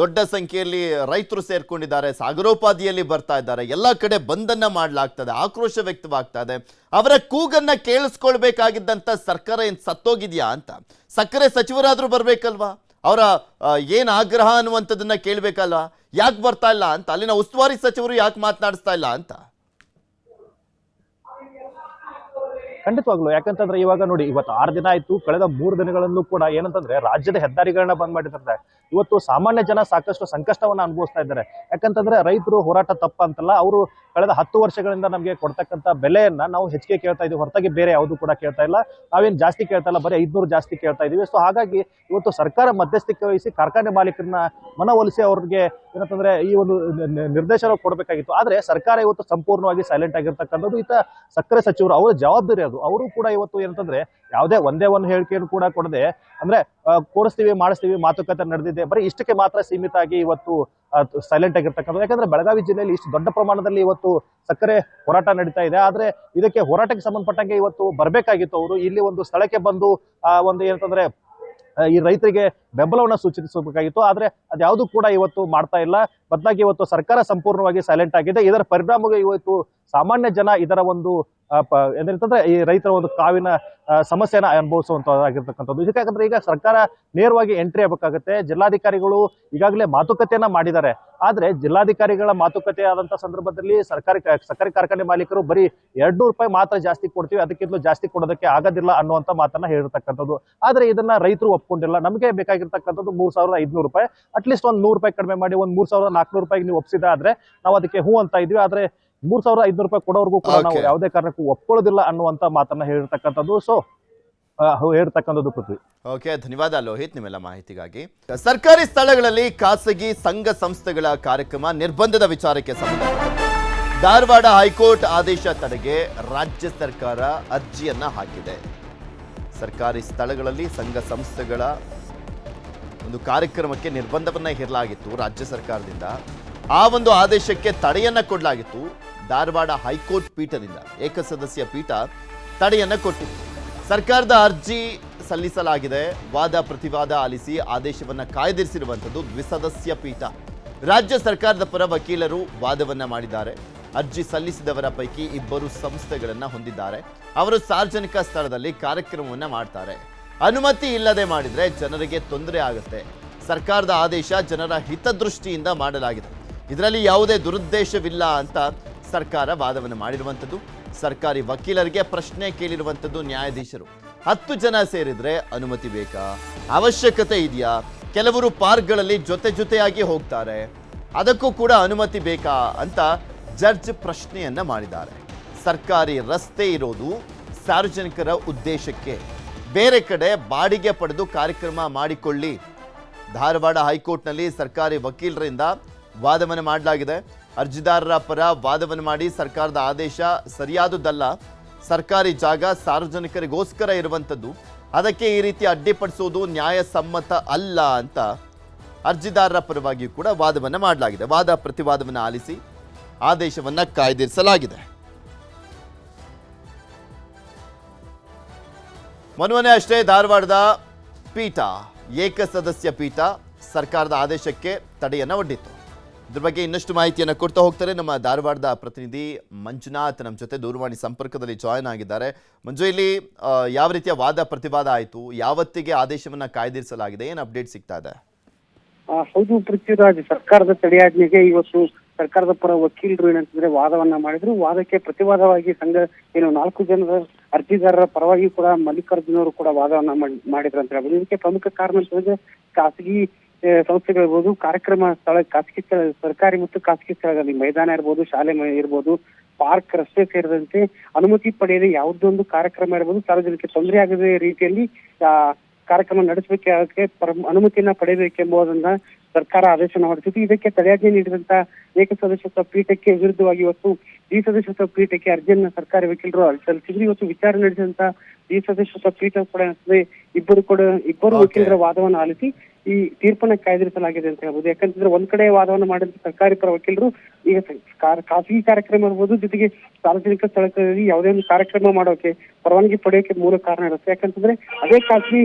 ದೊಡ್ಡ ಸಂಖ್ಯೆಯಲ್ಲಿ ರೈತರು ಸೇರ್ಕೊಂಡಿದ್ದಾರೆ, ಸಾಗರೋಪಾದಿಯಲ್ಲಿ ಬರ್ತಾ ಇದ್ದಾರೆ. ಎಲ್ಲ ಕಡೆ ಬಂದನ್ನ ಮಾಡಲಾಗ್ತದೆ, ಆಕ್ರೋಶ ವ್ಯಕ್ತವಾಗ್ತಾ ಇದೆ ಅವರ ಕೂಗನ್ನ ಕೇಳಿಸ್ಕೊಳ್ಬೇಕಾಗಿದ್ದಂತ ಸರ್ಕಾರ ಏನು ಸತ್ತೋಗಿದ್ಯಾ ಅಂತ? ಸಕ್ಕರೆ ಸಚಿವರಾದ್ರೂ ಬರ್ಬೇಕಲ್ವಾ? ಅವರ ಏನ್ ಆಗ್ರಹ ಅನ್ನುವಂಥದ್ದನ್ನ ಕೇಳ್ಬೇಕಲ್ವಾ? ಯಾಕೆ ಬರ್ತಾ ಇಲ್ಲ ಅಂತ? ಅಲ್ಲಿನ ಉಸ್ತುವಾರಿ ಸಚಿವರು ಯಾಕೆ ಮಾತನಾಡಿಸ್ತಾ ಇಲ್ಲ ಅಂತ? ಖಂಡಿತವಾಗ್ಲು. ಯಾಕಂತಂದ್ರೆ ಇವಾಗ ನೋಡಿ, ಇವತ್ತು ಆರು ದಿನ ಆಯ್ತು, ಕಳೆದ ಮೂರು ದಿನಗಳಲ್ಲೂ ಕೂಡ ಏನಂತಂದ್ರೆ ರಾಜ್ಯದ ಹೆದ್ದಾರಿಗಳನ್ನ ಬಂದ್ ಮಾಡಿರ್ತಾರೆ ಇವತ್ತು ಸಾಮಾನ್ಯ ಜನ ಸಾಕಷ್ಟು ಸಂಕಷ್ಟವನ್ನ ಅನುಭವಿಸ್ತಾ ಇದ್ದಾರೆ. ಯಾಕಂತಂದ್ರೆ ರೈತರು ಹೋರಾಟ ತಪ್ಪ ಅಂತಲ್ಲ, ಅವರು ಕಳೆದ ಹತ್ತು ವರ್ಷಗಳಿಂದ ನಮಗೆ ಕೊಡ್ತಕ್ಕಂಥ ಬೆಲೆಯನ್ನ ನಾವು ಹೆಚ್ಚಿಗೆ ಕೇಳ್ತಾ ಇದೀವಿ ಹೊರತಾಗಿ ಬೇರೆ ಯಾವುದು ಕೂಡ ಕೇಳ್ತಾ ಇಲ್ಲ. ನಾವೇನು ಜಾಸ್ತಿ ಕೇಳ್ತಾ ಇಲ್ಲ, ಬರೀ ಐದ್ನೂರು ಜಾಸ್ತಿ ಕೇಳ್ತಾ ಇದೀವಿ ಸೊ ಹಾಗಾಗಿ ಇವತ್ತು ಸರ್ಕಾರ ಮಧ್ಯಸ್ಥಿಕೆ ವಹಿಸಿ ಕಾರ್ಖಾನೆ ಮಾಲೀಕರನ್ನ ಮನವೊಲಿಸಿ ಅವ್ರಿಗೆ ಏನಂತಂದ್ರೆ ಈ ಒಂದು ನಿರ್ದೇಶನ ಕೊಡಬೇಕಾಗಿತ್ತು. ಆದ್ರೆ ಸರ್ಕಾರ ಇವತ್ತು ಸಂಪೂರ್ಣವಾಗಿ ಸೈಲೆಂಟ್ ಆಗಿರ್ತಕ್ಕಂಥದ್ದು. ಈತ ಸಕ್ಕರೆ ಸಚಿವರು, ಅವರ ಜವಾಬ್ದಾರಿ ಅದು. ಅವರು ಕೂಡ ಇವತ್ತು ಏನಂತಂದ್ರೆ ಯಾವುದೇ ಒಂದೇ ಒಂದು ಹೇಳಿಕೆಯನ್ನು ಕೂಡ ಕೊಡದೆ, ಅಂದ್ರೆ ಕೋರಿಸ್ತೀವಿ, ಮಾಡಿಸ್ತೀವಿ, ಮಾತುಕತೆ ನಡೆದಿದೆ, ಬರೀ ಇಷ್ಟಕ್ಕೆ ಮಾತ್ರ ಸೀಮಿತ ಆಗಿ ಇವತ್ತು ಸೈಲೆಂಟ್ ಆಗಿರ್ತಕ್ಕಂಥದ್ದು. ಯಾಕಂದ್ರೆ ಬೆಳಗಾವಿ ಜಿಲ್ಲೆಯಲ್ಲಿ ಇಷ್ಟು ದೊಡ್ಡ ಪ್ರಮಾಣದಲ್ಲಿ ಇವತ್ತು ಸಕ್ಕರೆ ಹೋರಾಟ ನಡೀತಾ ಇದೆ. ಆದ್ರೆ ಇದಕ್ಕೆ ಹೋರಾಟಕ್ಕೆ ಸಂಬಂಧಪಟ್ಟಂಗೆ ಇವತ್ತು ಬರಬೇಕಾಗಿತ್ತು ಅವರು. ಇಲ್ಲಿ ಒಂದು ಸ್ಥಳಕ್ಕೆ ಬಂದು ಒಂದು ಏನಂತಂದ್ರೆ ಈ ರೈತರಿಗೆ ಬೆಂಬಲವನ್ನ ಸೂಚಿಸಬೇಕಾಗಿತ್ತು. ಆದ್ರೆ ಅದ್ಯಾವುದು ಕೂಡ ಇವತ್ತು ಮಾಡ್ತಾ ಇಲ್ಲ. ಬದಲಾಗಿ ಇವತ್ತು ಸರ್ಕಾರ ಸಂಪೂರ್ಣವಾಗಿ ಸೈಲೆಂಟ್ ಆಗಿದೆ. ಇದರ ಪರಿಣಾಮ ಇವತ್ತು ಸಾಮಾನ್ಯ ಜನ ಇದರ ಒಂದು ಏನಂತಂದ್ರೆ ಈ ರೈತರ ಒಂದು ಕಾವಿನ ಸಮಸ್ಯೆನ ಅನುಭವಿಸುವಂತದ್ದಾಗಿರ್ತಕ್ಕಂಥದ್ದು. ಇದಕ್ಕಾಗಂದ್ರೆ ಈಗ ಸರ್ಕಾರ ನೇರವಾಗಿ ಎಂಟ್ರಿ ಆಗಬೇಕಾಗುತ್ತೆ. ಜಿಲ್ಲಾಧಿಕಾರಿಗಳು ಈಗಾಗಲೇ ಮಾತುಕತೆಯನ್ನ ಮಾಡಿದ್ದಾರೆ. ಆದ್ರೆ ಜಿಲ್ಲಾಧಿಕಾರಿಗಳ ಮಾತುಕತೆ ಆದಂತ ಸಂದರ್ಭದಲ್ಲಿ ಸರ್ಕಾರಿ ಸಕ್ಕರೆ ಕಾರ್ಖಾನೆ ಮಾಲೀಕರು ಬರೀ ಎರಡ್ ರೂಪಾಯಿ ಮಾತ್ರ ಜಾಸ್ತಿ ಕೊಡ್ತೀವಿ. ಅದಕ್ಕಿಂತಲೂ ಜಾಸ್ತಿ ಕೊಡೋದಕ್ಕೆ ಆಗೋದಿಲ್ಲ ಅನ್ನುವಂತ ಮಾತನ್ನ ಹೇಳಿರ್ತಕ್ಕಂಥದ್ದು. ಆದ್ರೆ ಇದನ್ನ ರೈತರು ಒಪ್ಕೊಂಡಿಲ್ಲ. ನಮಗೆ ಬೇಕಾಗಿರ್ತಕ್ಕಂಥದ್ದು ಮೂರ್ ಸಾವಿರದ ಐದ್ನೂರು ರೂಪಾಯಿ. ಅಟ್ಲೀಸ್ಟ್ ಒಂದು ನೂರು ರೂಪಾಯಿ ಕಡಿಮೆ ಮಾಡಿ, ಒಂದು ಮೂರ್ ಸಾವಿರದ ನಾಲ್ಕುನೂರು ರೂಪಾಯಿಗೆ ನೀವು ಒಪ್ಸಿದ ಆದ್ರೆ ನಾವು ಅದಕ್ಕೆ ಹೂ ಅಂತ ಇದ್ವಿ. ಆದ್ರೆ ಮೂರ್ ಸಾವಿರದ ಐದ್ನೂರು ರೂಪಾಯಿ ಕೊಡೋರ್ಗೂ ಕೂಡ ನಾವು. ಯಾವುದೇ ಕಾರಣಕ್ಕೂ ಒಪ್ಕೊಳ್ಳೋದಿಲ್ಲ ಅನ್ನುವಂತ ಮಾತನ್ನ ಹೇಳಿರ್ತಕ್ಕಂಥದ್ದು. ಸೊ ಹೇಳ್ತಕ್ಕಂಥದ್ದು ಪೃಥ್ವಿ. ಓಕೆ ಧನ್ಯವಾದ ಲೋಹಿತ್ ನಿಮ್ಮೆಲ್ಲ ಮಾಹಿತಿಗಾಗಿ. ಸರ್ಕಾರಿ ಸ್ಥಳಗಳಲ್ಲಿ ಖಾಸಗಿ ಸಂಘ ಸಂಸ್ಥೆಗಳ ಕಾರ್ಯಕ್ರಮ ನಿರ್ಬಂಧದ ವಿಚಾರಕ್ಕೆ ಸಂಬಂಧ ಧಾರವಾಡ ಹೈಕೋರ್ಟ್ ಆದೇಶ ತಡೆಗೆ ರಾಜ್ಯ ಸರ್ಕಾರ ಅರ್ಜಿಯನ್ನ ಹಾಕಿದೆ. ಸರ್ಕಾರಿ ಸ್ಥಳಗಳಲ್ಲಿ ಸಂಘ ಸಂಸ್ಥೆಗಳ ಒಂದು ಕಾರ್ಯಕ್ರಮಕ್ಕೆ ನಿರ್ಬಂಧವನ್ನ ಹೇರಲಾಗಿತ್ತು ರಾಜ್ಯ ಸರ್ಕಾರದಿಂದ. ಆ ಒಂದು ಆದೇಶಕ್ಕೆ ತಡೆಯನ್ನ ಕೊಡಲಾಗಿತ್ತು. ಧಾರವಾಡ ಹೈಕೋರ್ಟ್ ಪೀಠದಿಂದ ಏಕಸದಸ್ಯ ಪೀಠ ತಡೆಯನ್ನ ಕೊಟ್ಟಿತ್ತು. ಸರ್ಕಾರದ ಅರ್ಜಿ ಸಲ್ಲಿಸಲಾಗಿದೆ. ವಾದ ಪ್ರತಿವಾದ ಆಲಿಸಿ ಆದೇಶವನ್ನ ಕಾಯ್ದಿರಿಸಿರುವಂಥದ್ದು ದ್ವಿಸದಸ್ಯ ಪೀಠ. ರಾಜ್ಯ ಸರ್ಕಾರದ ಪರ ವಕೀಲರು ವಾದವನ್ನ ಮಾಡಿದ್ದಾರೆ. ಅರ್ಜಿ ಸಲ್ಲಿಸಿದವರ ಪೈಕಿ ಇಬ್ಬರು ಸಂಸ್ಥೆಗಳನ್ನ ಹೊಂದಿದ್ದಾರೆ. ಅವರು ಸಾರ್ವಜನಿಕ ಸ್ಥಳದಲ್ಲಿ ಕಾರ್ಯಕ್ರಮವನ್ನ ಮಾಡ್ತಾರೆ. ಅನುಮತಿ ಇಲ್ಲದೆ ಮಾಡಿದ್ರೆ ಜನರಿಗೆ ತೊಂದರೆ ಆಗುತ್ತೆ. ಸರ್ಕಾರದ ಆದೇಶ ಜನರ ಹಿತದೃಷ್ಟಿಯಿಂದ ಮಾಡಲಾಗಿದೆ. ಇದರಲ್ಲಿ ಯಾವುದೇ ದುರುದ್ದೇಶವಿಲ್ಲ ಅಂತ ಸರ್ಕಾರ ವಾದವನ್ನು ಮಾಡಿರುವಂಥದ್ದು. ಸರ್ಕಾರಿ ವಕೀಲರಿಗೆ ಪ್ರಶ್ನೆ ಕೇಳಿರುವಂಥದ್ದು ನ್ಯಾಯಾಧೀಶರು. ಹತ್ತು ಜನ ಸೇರಿದರೆ ಅನುಮತಿ ಬೇಕಾ? ಅವಶ್ಯಕತೆ ಇದೆಯಾ? ಕೆಲವರು ಪಾರ್ಕ್ಗಳಲ್ಲಿ ಜೊತೆ ಜೊತೆಯಾಗಿ ಹೋಗ್ತಾರೆ. ಅದಕ್ಕೂ ಕೂಡ ಅನುಮತಿ ಬೇಕಾ ಅಂತ ಜಡ್ಜ್ ಪ್ರಶ್ನೆಯನ್ನ ಮಾಡಿದ್ದಾರೆ. ಸರ್ಕಾರಿ ರಸ್ತೆ ಇರೋದು ಸಾರ್ವಜನಿಕರ ಉದ್ದೇಶಕ್ಕೆ. ಬೇರೆ ಕಡೆ ಬಾಡಿಗೆ ಪಡೆದು ಕಾರ್ಯಕ್ರಮ ಮಾಡಿಕೊಳ್ಳಿ. ಧಾರವಾಡ ಹೈಕೋರ್ಟ್ನಲ್ಲಿ ಸರ್ಕಾರಿ ವಕೀಲರಿಂದ ವಾದವನ್ನು ಮಾಡಲಾಗಿದೆ. ಅರ್ಜಿದಾರರ ಪರ ವಾದವನ್ನು ಮಾಡಿ ಸರ್ಕಾರದ ಆದೇಶ ಸರಿಯಾದುದಲ್ಲ. ಸರ್ಕಾರಿ ಜಾಗ ಸಾರ್ವಜನಿಕರಿಗೋಸ್ಕರ ಇರುವಂಥದ್ದು ಅದಕ್ಕೆ ಈ ರೀತಿ ಅಡ್ಡಿಪಡಿಸೋದು ನ್ಯಾಯಸಮ್ಮತ ಅಲ್ಲ ಅಂತ ಅರ್ಜಿದಾರರ ಪರವಾಗಿಯೂ ಕೂಡ ವಾದವನ್ನು ಮಾಡಲಾಗಿದೆ. ವಾದ ಪ್ರತಿವಾದವನ್ನು ಆಲಿಸಿ ಆದೇಶವನ್ನು ಕಾಯ್ದಿರಿಸಲಾಗಿದೆ. ಮೊನ್ನೆ ಅಷ್ಟೇ, ಧಾರವಾಡದ ಪೀಠ, ಏಕಸದಸ್ಯ ಪೀಠ ಸರ್ಕಾರದ ಆದೇಶಕ್ಕೆ ತಡೆಯನ್ನು ಒಡ್ಡಿತ್ತು. ಇದ್ರ ಬಗ್ಗೆ ಇನ್ನಷ್ಟು ಮಾಹಿತಿಯನ್ನು ಕೊಡ್ತಾ ಹೋಗ್ತಾರೆ ನಮ್ಮ ಧಾರವಾಡದ ಪ್ರತಿನಿಧಿ ಮಂಜುನಾಥ್ ನಮ್ಮ ಜೊತೆ ದೂರವಾಣಿ ಸಂಪರ್ಕದಲ್ಲಿ ಜಾಯ್ನ್ ಆಗಿದ್ದಾರೆ. ಮಂಜು, ಇಲ್ಲಿ ಯಾವ ರೀತಿಯ ವಾದ ಪ್ರತಿವಾದ ಆಯಿತು? ಯಾವತ್ತಿಗೆ ಆದೇಶವನ್ನ ಕಾಯ್ದಿರಿಸಲಾಗಿದೆ? ಏನು ಅಪ್ಡೇಟ್ ಸಿಗ್ತಾ ಇದೆ? ಹೌದು, ಪೃಥ್ವಿರಾಜ್, ಸರ್ಕಾರದ ತಡೆಯಾಜ್ಞೆಗೆ ಇವತ್ತು ಸರ್ಕಾರದ ಪರ ವಕೀಲರು ಏನಂತಂದ್ರೆ ವಾದವನ್ನ ಮಾಡಿದ್ರು. ವಾದಕ್ಕೆ ಪ್ರತಿವಾದವಾಗಿ ಸಂಘ, ಏನು, ನಾಲ್ಕು ಜನರ ಅರ್ಜಿದಾರರ ಪರವಾಗಿ ಕೂಡ ಮಲ್ಲಿಕಾರ್ಜುನ್ ಅವರು ಕೂಡ ವಾದವನ್ನ ಮಾಡಿದ್ರು ಅಂತ ಹೇಳ್ಬೋದು. ಇದಕ್ಕೆ ಪ್ರಮುಖ ಕಾರಣ ಅಂತಂದ್ರೆ ಖಾಸಗಿ ಸಂಸ್ಥೆಗಳಿರ್ಬೋದು ಕಾರ್ಯಕ್ರಮ ಸ್ಥಳ ಖಾಸಗಿ ಸ್ಥಳ ಸರ್ಕಾರಿ ಮತ್ತು ಖಾಸಗಿ ಸ್ಥಳಗಳಲ್ಲಿ ಮೈದಾನ ಇರ್ಬೋದು ಶಾಲೆ ಮ- ಇರ್ಬೋದು ಪಾರ್ಕ್ ರಸ್ತೆ ಸೇರಿದಂತೆ ಅನುಮತಿ ಪಡೆಯದೆ ಯಾವುದೊಂದು ಕಾರ್ಯಕ್ರಮ ಇರ್ಬೋದು ಸಾರ್ವಜನಿಕ ತೊಂದರೆ ಆಗದ ರೀತಿಯಲ್ಲಿ ಆ, ಕಾರ್ಯಕ್ರಮ ಅದಕ್ಕೆ ಅನುಮತಿಯನ್ನ ಪಡೆಯಬೇಕೆಂಬುದನ್ನ ಸರ್ಕಾರ ಆದೇಶ ಹೊರಡಿಸಿತು ಇದಕ್ಕೆ ತಡೆಯಾಜ್ಞೆ ನೀಡಿದಂತ ಏಕಸದಸ್ಯತ್ವ ಪೀಠಕ್ಕೆ ವಿರುದ್ಧವಾಗಿ ಇವತ್ತು ದ್ವಿಸದಸ್ಯತ್ವ ಪೀಠಕ್ಕೆ ಅರ್ಜಿಯನ್ನ ಸರ್ಕಾರಿ ವಕೀಲರು ಸಲ್ಲಿಸಿದ್ರು. ಇವತ್ತು ವಿಚಾರಣೆ ನಡೆಸಿದಂತ ದ್ವಿಸದಸ್ಯತ್ವ ಪೀಠ ಕೂಡ ಇಬ್ಬರು ಕೂಡ ಇಬ್ಬರು ವಕೀಲರ ವಾದವನ್ನು ಆಲಿಸಿ ಈ ತೀರ್ಪನ್ನ ಕಾಯ್ದಿರಿಸಲಾಗಿದೆ ಅಂತ ಹೇಳ್ಬೋದು. ಯಾಕಂತಂದ್ರೆ ಒಂದ್ ಕಡೆ ವಾದವನ್ನು ಮಾಡಿದ ಸರ್ಕಾರಿ ಪರ ವಕೀಲರು ಈಗ ಖಾಸಗಿ ಕಾರ್ಯಕ್ರಮ ಇರ್ಬೋದು, ಜೊತೆಗೆ ಸಾರ್ವಜನಿಕ ಸ್ಥಳಗಳಲ್ಲಿ ಯಾವುದೇ ಒಂದು ಕಾರ್ಯಕ್ರಮ ಮಾಡೋಕೆ ಪರವಾನಗಿ ಪಡೆಯೋಕೆ ಮೂಲ ಕಾರಣ ಇರುತ್ತೆ. ಯಾಕಂತಂದ್ರೆ ಅದೇ ಖಾಸಗಿ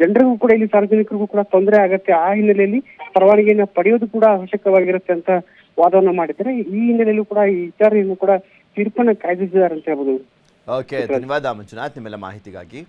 ಜನರಿಗೂ ಕೂಡ ಇಲ್ಲಿ ಸಾರ್ವಜನಿಕರಿಗೂ ಕೂಡ ತೊಂದರೆ ಆಗತ್ತೆ. ಆ ಹಿನ್ನೆಲೆಯಲ್ಲಿ ಪರವಾನಗಿಯನ್ನ ಪಡೆಯೋದು ಕೂಡ ಅವಶ್ಯಕವಾಗಿರುತ್ತೆ ಅಂತ ವಾದವನ್ನ ಮಾಡಿದ್ದಾರೆ. ಈ ಹಿನ್ನೆಲೆಯಲ್ಲೂ ಕೂಡ ಈ ವಿಚಾರಣೆಯನ್ನು ಕೂಡ ತೀರ್ಪನ್ನ ಕಾಯ್ದಿರಿಸಿದ್ದಾರೆ ಅಂತ ಹೇಳ್ಬೋದು. ಓಕೆ, ಧನ್ಯವಾದ ಮಂಜುನಾಥ್ ನಿಮ್ಮೆಲ್ಲ ಮಾಹಿತಿಗಾಗಿ.